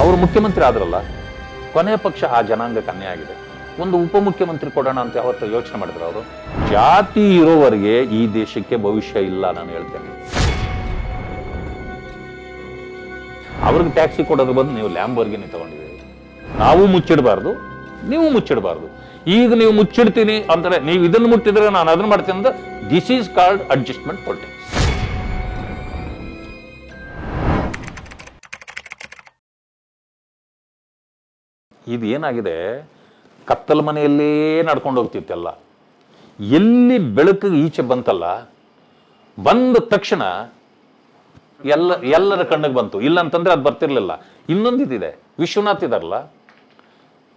ಅವರು ಮುಖ್ಯಮಂತ್ರಿ ಆದ್ರಲ್ಲ, ಕೊನೆಯ ಪಕ್ಷ ಆ ಜನಾಂಗಕ್ಕೆ ಅನ್ಯಾಯ ಆಗಿದೆ. ಒಂದು ಉಪಮುಖ್ಯಮಂತ್ರಿ ಕೊಡೋಣ ಅಂತ ಯಾವತ್ತು ಯೋಚನೆ ಮಾಡಿದ್ರು ಅವರು. ಜಾತಿ ಇರೋವರೆಗೆ ಈ ದೇಶಕ್ಕೆ ಭವಿಷ್ಯ ಇಲ್ಲ ನಾನು ಹೇಳ್ತೇನೆ. ಅವ್ರಿಗೆ ಟ್ಯಾಕ್ಸಿ ಕೊಡೋದ್ರ ಬದಲು ನೀವು ಲ್ಯಾಂಬರ್ಗಿನಿ ತಗೊಂಡಿದ್ದೀರಿ. ನಾವು ಮುಚ್ಚಿಡಬಾರ್ದು, ನೀವು ಮುಚ್ಚಿಡಬಾರ್ದು. ಈಗ ನೀವು ಮುಚ್ಚಿಡ್ತೀನಿ ಅಂದರೆ ನೀವು ಇದನ್ನು ಮುಟ್ಟಿದ್ರೆ ನಾನು ಅದನ್ನು ಮಾಡ್ತೀನಿ ಅಂದ್ರೆ this is called adjustment politics ಇದು ಏನಾಗಿದೆ? ಕತ್ತಲ ಮನೆಯಲ್ಲೇ ನಡ್ಕೊಂಡು ಹೋಗ್ತಿತ್ತೆಲ್ಲ. ಎಲ್ಲಿ ಬೆಳಕು ಈಚೆ ಬಂತಲ್ಲ, ಬಂದ ತಕ್ಷಣ ಎಲ್ಲ, ಎಲ್ಲರ ಕಣ್ಣಿಗೆ ಬಂತು. ಇಲ್ಲ ಅಂತಂದ್ರೆ ಅದು ಬರ್ತಿರ್ಲಿಲ್ಲ. ಇನ್ನೊಂದು ಇದಿದೆ ವಿಶ್ವನಾಥ್ ಇದಾರಲ್ಲ?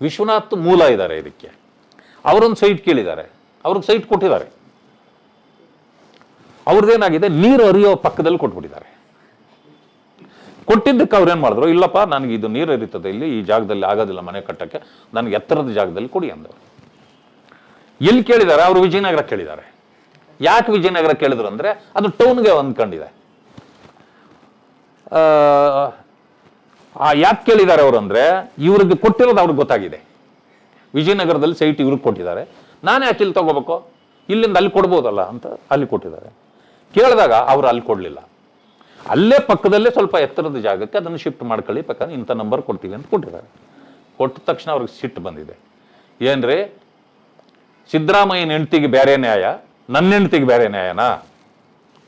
ವಿಶ್ವನಾಥ್ ಮೂಲ ಇದ್ದಾರೆ ಇದಕ್ಕೆ. ಅವರೊಂದು ಸೈಟ್ ಕೇಳಿದ್ದಾರೆ. ಅವ್ರಿಗೆ ಸೈಟ್ ಕೊಟ್ಟಿದ್ದಾರೆ. ಅವ್ರದ್ದೇನಾಗಿದೆ? ನೀರು ಹರಿಯೋ ಪಕ್ಕದಲ್ಲಿ ಕೊಟ್ಬಿಟ್ಟಿದ್ದಾರೆ. ಕೊಟ್ಟಿದ್ದಕ್ಕೆ ಅವ್ರು ಏನು ಮಾಡಿದ್ರು? ಇಲ್ಲಪ್ಪ, ನನಗೆ ಇದು ನೀರು ಹರಿತದೆ, ಇಲ್ಲಿ ಈ ಜಾಗದಲ್ಲಿ ಆಗೋದಿಲ್ಲ ಮನೆ ಕಟ್ಟಕ್ಕೆ. ನನಗೆ ಎತ್ತರದ ಜಾಗದಲ್ಲಿ ಕೊಡಿ ಅಂದವರು. ಎಲ್ಲಿ ಕೇಳಿದ್ದಾರೆ? ಅವರು ವಿಜಯನಗರ ಕೇಳಿದ್ದಾರೆ. ಯಾಕೆ ವಿಜಯನಗರ ಕೇಳಿದ್ರು ಅಂದರೆ ಅದು ಟೌನ್ಗೆ ಹೊಂದ್ಕೊಂಡಿದೆ. ಯಾಕೆ ಕೇಳಿದ್ದಾರೆ ಅವರು ಅಂದರೆ ಇವ್ರಿಗೆ ಕೊಟ್ಟಿರೋದು ಅವ್ರಿಗೆ ಗೊತ್ತಾಗಿದೆ. ವಿಜಯನಗರದಲ್ಲಿ ಸೈಟ್ ಇವ್ರಿಗೆ ಕೊಟ್ಟಿದ್ದಾರೆ. ನಾನೇ ಯಾಕೆ ಇಲ್ಲಿ ತಗೋಬೇಕು? ಇಲ್ಲಿಂದ ಅಲ್ಲಿ ಕೊಡ್ಬೋದಲ್ಲ ಅಂತ ಅಲ್ಲಿ ಕೊಟ್ಟಿದ್ದಾರೆ. ಕೇಳಿದಾಗ ಅವರು ಅಲ್ಲಿ ಕೊಡಲಿಲ್ಲ. ಅಲ್ಲೇ ಪಕ್ಕದಲ್ಲೇ ಸ್ವಲ್ಪ ಎತ್ತರದ ಜಾಗಕ್ಕೆ ಅದನ್ನು ಶಿಫ್ಟ್ ಮಾಡ್ಕೊಳ್ಳಿ ಪಕ್ಕ ಇಂಥ ನಂಬರ್ ಕೊಡ್ತೀವಿ ಅಂತ ಕೊಟ್ಟಿದ್ದಾರೆ. ಕೊಟ್ಟ ತಕ್ಷಣ ಅವ್ರಿಗೆ ಸಿಟ್ಟು ಬಂದಿದೆ. ಏನ್ರಿ? ಸಿದ್ದರಾಮಯ್ಯನ ಹೆಂಡ್ತಿಗೆ ಬೇರೆ ನ್ಯಾಯ, ನನ್ನ ಹೆಂಡ್ತಿಗೆ ಬೇರೆ ನ್ಯಾಯನಾ?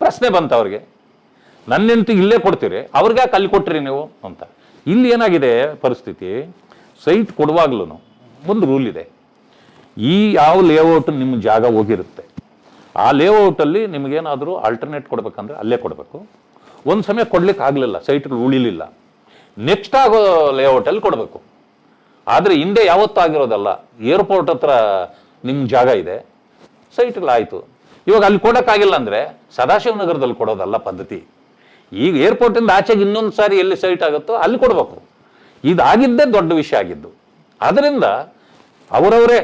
ಪ್ರಶ್ನೆ ಬಂತ ಅವ್ರಿಗೆ. ನನ್ನ ಹೆಂಡ್ತಿಗೆ ಇಲ್ಲೇ ಕೊಡ್ತೀರಿ, ಅವ್ರಿಗೆ ಯಾಕೆ ಅಲ್ಲಿ ಕೊಟ್ಟಿರಿ ನೀವು ಅಂತ. ಇಲ್ಲಿ ಏನಾಗಿದೆ ಪರಿಸ್ಥಿತಿ? ಸೈಟ್ ಕೊಡುವಾಗ್ಲೂ ಒಂದು ರೂಲ್ ಇದೆ. ಈ ಯಾವ ಲೇಔಟ್ ನಿಮ್ಮ ಜಾಗ ಹೋಗಿರುತ್ತೆ, ಆ ಲೇಔಟಲ್ಲಿ ನಿಮಗೇನಾದರೂ ಆಲ್ಟರ್ನೇಟ್ ಕೊಡಬೇಕಂದ್ರೆ ಅಲ್ಲೇ ಕೊಡಬೇಕು. ಒಂದು ಸಮಯ ಕೊಡ್ಲಿಕ್ಕೆ ಆಗಲಿಲ್ಲ ಸೈಟ್ಗಳು ಉಳಿಲಿಲ್ಲ. ನೆಕ್ಸ್ಟ್ ಆಗೋ ಲೇಔಟಲ್ಲಿ ಕೊಡಬೇಕು. ಆದರೆ ಹಿಂದೆ ಯಾವತ್ತೂ ಆಗಿರೋದಲ್ಲ ಏರ್ಪೋರ್ಟ್ ಹತ್ರ ನಿಮ್ಮ ಜಾಗ ಇದೆ ಸೈಟ್ಗಳಾಯಿತು ಇವಾಗ ಅಲ್ಲಿ ಕೊಡೋಕ್ಕಾಗಿಲ್ಲ ಅಂದರೆ ಸದಾಶಿವನಗರದಲ್ಲಿ ಕೊಡೋದಲ್ಲ ಪದ್ಧತಿ. ಈಗ ಏರ್ಪೋರ್ಟಿಂದ ಆಚೆಗೆ ಇನ್ನೊಂದು ಸಾರಿ ಎಲ್ಲಿ ಸೈಟ್ ಆಗುತ್ತೋ ಅಲ್ಲಿ ಕೊಡಬೇಕು. ಇದಾಗಿದ್ದೇ ದೊಡ್ಡ ವಿಷಯ ಆಗಿದ್ದು. ಅದರಿಂದ ಅವರವರೇ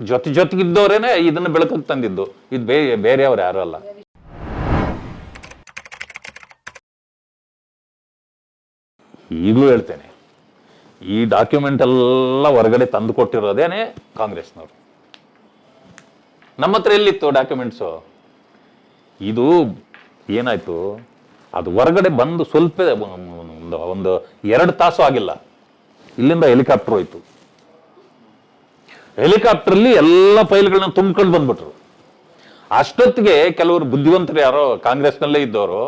ಜೊತೆ ಜೊತೆಗಿದ್ದವರೇನೆ ಇದನ್ನು ಬೆಳಕಕ್ಕೆ ತಂದಿದ್ದು. ಇದು ಬೇ ಬೇರೆಯವ್ರು ಯಾರು ಅಲ್ಲ. ಈಗಲೂ ಹೇಳ್ತೇನೆ, ಈ ಡಾಕ್ಯುಮೆಂಟ್ ಎಲ್ಲ ಹೊರಗಡೆ ತಂದು ಕೊಟ್ಟಿರೋದೇನೆ ಕಾಂಗ್ರೆಸ್ನವರು. ನಮ್ಮ ಹತ್ರ ಎಲ್ಲಿತ್ತು ಡಾಕ್ಯುಮೆಂಟ್ಸು ಇದು ಏನಾಯ್ತು? ಅದು ಹೊರಗಡೆ ಬಂದು ಸ್ವಲ್ಪ, ಒಂದು ಒಂದು ಎರಡು ತಾಸು ಆಗಿಲ್ಲ. ಇಲ್ಲಿಂದ ಹೆಲಿಕಾಪ್ಟರ್ ಹೋಯ್ತು. ಹೆಲಿಕಾಪ್ಟರ್ಲಿ ಎಲ್ಲ ಫೈಲ್ಗಳನ್ನ ತುಂಬ್ಕೊಂಡು ಬಂದ್ಬಿಟ್ರು. ಅಷ್ಟೊತ್ತಿಗೆ ಕೆಲವರು ಬುದ್ಧಿವಂತರು ಯಾರೋ ಕಾಂಗ್ರೆಸ್ನಲ್ಲೇ ಇದ್ದವರು,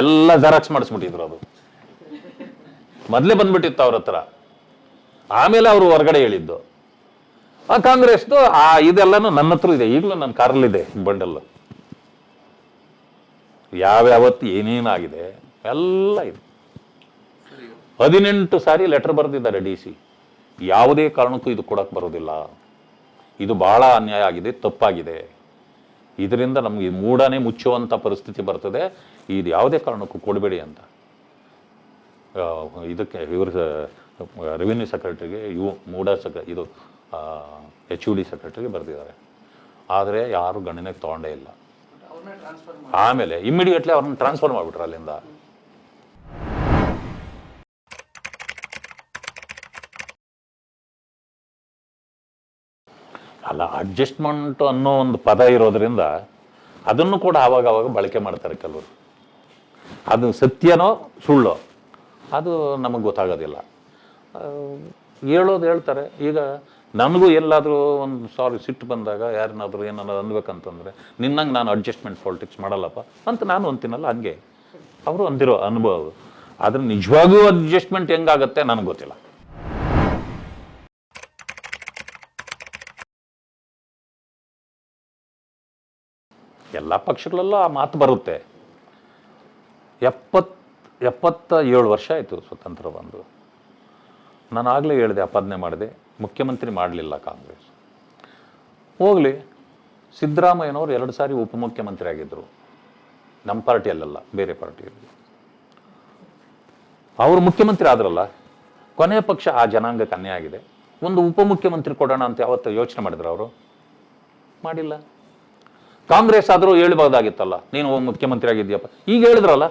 ಎಲ್ಲ ಜೆರಾಕ್ಸ್ ಮಾಡಿಸ್ಬಿಟ್ಟಿದ್ರು ಅದು. ಮೊದಲೇ ಬಂದ್ಬಿಟ್ಟಿತ್ತು ಅವ್ರ ಹತ್ರ. ಆಮೇಲೆ ಅವರು ಹೊರಗಡೆ ಹೇಳಿದ್ದು. ಆ ಕಾಂಗ್ರೆಸ್ದು ಆ ಇದೆಲ್ಲನೂ ನನ್ನ ಹತ್ರ ಇದೆ. ಈಗಲೂ ನನ್ನ ಕಾರಲ್ಲಿದೆ ಬಂಡಲ್ಲು ಯಾವ್ಯಾವತ್ತು ಏನೇನಾಗಿದೆ ಎಲ್ಲ ಇದೆ. ಹದಿನೆಂಟು ಸಾರಿ ಲೆಟರ್ ಬರೆದಿದ್ದಾರೆ ಡಿ ಸಿ. ಯಾವುದೇ ಕಾರಣಕ್ಕೂ ಇದು ಕೊಡಕ್ಕೆ ಬರೋದಿಲ್ಲ. ಇದು ಬಹಳ ಅನ್ಯಾಯ ಆಗಿದೆ, ತಪ್ಪಾಗಿದೆ. ಇದರಿಂದ ನಮಗೆ ಮೂಡನೇ ಮುಚ್ಚುವಂಥ ಪರಿಸ್ಥಿತಿ ಬರ್ತದೆ. ಇದು ಯಾವುದೇ ಕಾರಣಕ್ಕೂ ಕೊಡಬೇಡಿ ಅಂತ. ಇದಕ್ಕೆ ಇವ್ರ ರೆವಿನ್ಯೂ ಸೆಕ್ರೆಟರಿಗೆ ಇವು ಮೂಡಾ ಸೆಕ್ರ, ಇದು ಎಚ್ ಯು ಡಿ ಸೆಕ್ರೆಟರಿಗೆ ಬರೆದಿದ್ದಾರೆ. ಆದರೆ ಯಾರು ಗಣನೆಗೆ ತೊಗೊಂಡೇ ಇಲ್ಲ. ಆಮೇಲೆ ಇಮ್ಮಿಡಿಯೇಟ್ಲಿ ಅವ್ರನ್ನ ಟ್ರಾನ್ಸ್ಫರ್ ಮಾಡಿಬಿಟ್ರು ಅಲ್ಲಿಂದ. ಅಲ್ಲ ಅಡ್ಜಸ್ಟ್ಮೆಂಟ್ ಅನ್ನೋ ಒಂದು ಪದ ಇರೋದ್ರಿಂದ ಅದನ್ನು ಕೂಡ ಆವಾಗ ಆವಾಗ ಬಳಕೆ ಮಾಡ್ತಾರೆ ಕೆಲವರು. ಅದು ಸತ್ಯನೋ ಸುಳ್ಳೋ? ಅದು ನಮಗೆ ಗೊತ್ತಾಗೋದಿಲ್ಲ. ಹೇಳೋದು ಹೇಳ್ತಾರೆ. ಈಗ ನನಗೂ ಎಲ್ಲಾದರೂ ಒಂದು ಸಾರಿ ಸಿಟ್ಟು ಬಂದಾಗ ಯಾರನ್ನಾದರೂ ಏನಾದ್ರು ಅನ್ಬೇಕಂತಂದರೆ, ನಿನ್ನಂಗೆ ನಾನು ಅಡ್ಜಸ್ಟ್ಮೆಂಟ್ ಪಾಲಿಟಿಕ್ಸ್ ಮಾಡಲ್ಲಪ್ಪ ಅಂತ ನಾನು ಅಂತೀನಲ್ಲ, ಹಂಗೆ. ಅವರು ಅಂದಿರೋ ಅನುಭವ ಆದರೆ ನಿಜವಾಗೂ ಅಡ್ಜಸ್ಟ್ಮೆಂಟ್ ಹೆಂಗಾಗತ್ತೆ ನನಗೆ ಗೊತ್ತಿಲ್ಲ. ಎಲ್ಲ ಪಕ್ಷಗಳಲ್ಲೂ ಆ ಮಾತು ಬರುತ್ತೆ. ಎಪ್ಪತ್ ಎಪ್ಪತ್ತ ಏಳು ವರ್ಷ ಆಯಿತು ಸ್ವತಂತ್ರ ಬಂದು. ನಾನು ಆಗಲೇ ಹೇಳಿದೆ ಅಪಾದನೆ ಮಾಡಿದೆ. ಮುಖ್ಯಮಂತ್ರಿ ಮಾಡಲಿಲ್ಲ ಕಾಂಗ್ರೆಸ್. ಹೋಗಲಿ, ಸಿದ್ದರಾಮಯ್ಯನವರು ಎರಡು ಸಾರಿ ಉಪಮುಖ್ಯಮಂತ್ರಿ ಆಗಿದ್ದರು ನಮ್ಮ ಪಾರ್ಟಿಯಲ್ಲೆಲ್ಲ, ಬೇರೆ ಪಾರ್ಟಿಯಲ್ಲಿ. ಅವರು ಮುಖ್ಯಮಂತ್ರಿ ಆದ್ರಲ್ಲ, ಕೊನೆಯ ಪಕ್ಷ ಆ ಜನಾಂಗಕ್ಕೆ ಅನ್ಯಾಯ ಆಗಿದೆ. ಒಂದು ಉಪಮುಖ್ಯಮಂತ್ರಿ ಕೊಡೋಣ ಅಂತ ಯಾವತ್ತು ಯೋಚನೆ ಮಾಡಿದ್ರು ಅವರು? ಮಾಡಿಲ್ಲ. ಕಾಂಗ್ರೆಸ್ ಆದರೂ ಹೇಳ್ಬೋದಾಗಿತ್ತಲ್ಲ ನೀನು ಮುಖ್ಯಮಂತ್ರಿ ಆಗಿದ್ಯಪ್ಪ ಈಗ ಹೇಳಿದ್ರಲ್ಲ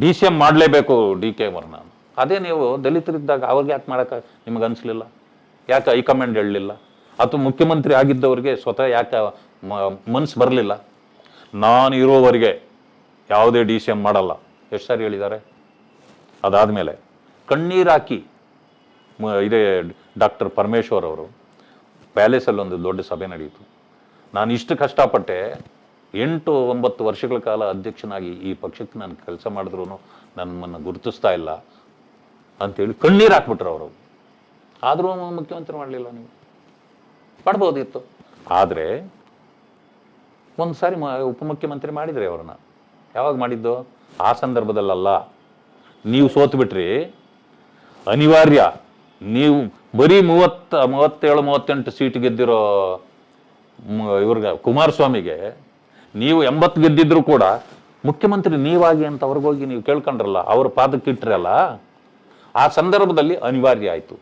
ಡಿ ಸಿ ಎಂ ಮಾಡಲೇಬೇಕು ಡಿ ಕೆ ವರ್ಣ ಅದೇ ನೀವು ದಲಿತರಿದ್ದಾಗ ಅವ್ರಿಗೆ ಯಾಕೆ ಮಾಡೋಕೆ ನಿಮಗೆ ಅನಿಸ್ಲಿಲ್ಲ? ಯಾಕೆ ಹೈಕಮಾಂಡ್ ಹೇಳಲಿಲ್ಲ? ಅಥವಾ ಮುಖ್ಯಮಂತ್ರಿ ಆಗಿದ್ದವ್ರಿಗೆ ಸ್ವತಃ ಯಾಕೆ ಮನಸ್ಸು ಬರಲಿಲ್ಲ? ನಾನು ಇರೋವರೆಗೆ ಯಾವುದೇ ಡಿ ಸಿ ಎಂ ಮಾಡಲ್ಲ. ಎಷ್ಟು ಸಾರಿ ಹೇಳಿದ್ದಾರೆ? ಅದಾದಮೇಲೆ ಕಣ್ಣೀರು ಹಾಕಿ ಇದೇ ಡಾಕ್ಟರ್ ಪರಮೇಶ್ವರ್ ಅವರು ಪ್ಯಾಲೇಸಲ್ಲಿ ಒಂದು ದೊಡ್ಡ ಸಭೆ ನಡೆಯಿತು. ನಾನು ಇಷ್ಟು ಕಷ್ಟಪಟ್ಟೆ ಎಂಟು ಒಂಬತ್ತು ವರ್ಷಗಳ ಕಾಲ ಅಧ್ಯಕ್ಷನಾಗಿ ಈ ಪಕ್ಷಕ್ಕೆ ನಾನು ಕೆಲಸ ಮಾಡಿದ್ರು ನನ್ನನ್ನು ಗುರುತಿಸ್ತಾ ಇಲ್ಲ ಅಂತೇಳಿ ಕಣ್ಣೀರು ಹಾಕ್ಬಿಟ್ರು ಅವರು. ಆದರೂ ಮುಖ್ಯಮಂತ್ರಿ ಮಾಡಲಿಲ್ಲ ನೀವು. ಮಾಡ್ಬೋದಿತ್ತು. ಆದರೆ ಒಂದು ಸಾರಿ ಉಪಮುಖ್ಯಮಂತ್ರಿ ಮಾಡಿದ್ರಿ ಅವ್ರನ್ನ. ಯಾವಾಗ ಮಾಡಿದ್ದು? ಆ ಸಂದರ್ಭದಲ್ಲಲ್ಲ. ನೀವು ಸೋತು ಬಿಟ್ರಿ. ಅನಿವಾರ್ಯ. ನೀವು ಬರೀ ಮೂವತ್ತ, ಮೂವತ್ತೇಳು, ಮೂವತ್ತೆಂಟು ಸೀಟ್ ಗೆದ್ದಿರೋ ಇವ್ರಿಗೆ ಕುಮಾರಸ್ವಾಮಿಗೆ ನೀವು ಎಂಬತ್ತು ಗೆದ್ದಿದ್ರು ಕೂಡ ಮುಖ್ಯಮಂತ್ರಿ ನೀವಾಗಿ ಅಂತ ಅವ್ರಿಗೋಗಿ ನೀವು ಕೇಳ್ಕೊಂಡ್ರಲ್ಲ, ಅವ್ರ ಪಾದಕ್ಕಿಟ್ರಲ್ಲ ಆ ಸಂದರ್ಭದಲ್ಲಿ ಅನಿವಾರ್ಯ ಆಯಿತು.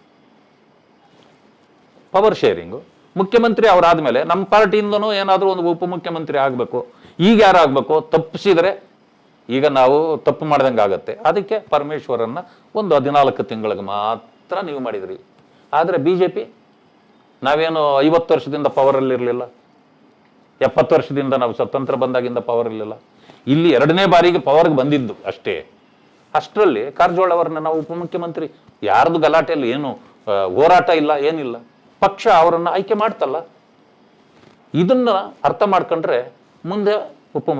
Power sharing. ಮುಖ್ಯಮಂತ್ರಿ ಅವರಾದ್ಮೇಲೆ ನಮ್ಮ ಪಾರ್ಟಿಯಿಂದನೂ ಏನಾದರೂ ಒಂದು ಉಪಮುಖ್ಯಮಂತ್ರಿ ಆಗಬೇಕು. ಈಗ ಯಾರು ಆಗಬೇಕು? ತಪ್ಪಿಸಿದರೆ ಈಗ ನಾವು ತಪ್ಪು ಮಾಡ್ದಂಗೆ ಆಗುತ್ತೆ. ಅದಕ್ಕೆ ಪರಮೇಶ್ವರನ್ನ ಒಂದು ಹದಿನಾಲ್ಕು ತಿಂಗಳಿಗೆ ಮಾತ್ರ ನೀವು ಮಾಡಿದ್ರಿ. ಆದರೆ ಬಿ ಜೆ ಪಿ ನಾವೇನು ಐವತ್ತು ವರ್ಷದಿಂದ ಪವರಲ್ಲಿರಲಿಲ್ಲ? ಎಪ್ಪತ್ತು ವರ್ಷದಿಂದ ನಾವು ಸ್ವತಂತ್ರ ಬಂದಾಗಿಂದ ಪವರ್ ಇರಲಿಲ್ಲ ಇಲ್ಲಿ ಎರಡನೇ ಬಾರಿಗೆ ಪವರ್ಗೆ ಬಂದಿದ್ದು ಅಷ್ಟೇ. ಅಷ್ಟರಲ್ಲಿ ಕಾರಜೋಳ ಅವರನ್ನ ನಾವು ಉಪಮುಖ್ಯಮಂತ್ರಿ, ಯಾರ್ದು ಗಲಾಟೆಯಲ್ಲಿ ಏನು ಹೋರಾಟ ಇಲ್ಲ, ಏನಿಲ್ಲ. ಪಕ್ಷ ಅವರನ್ನು ಆಯ್ಕೆ ಮಾಡ್ತಲ್ಲ. ಇದನ್ನ ಅರ್ಥ ಮಾಡ್ಕೊಂಡ್ರೆ ಮುಂದೆ ಉಪ,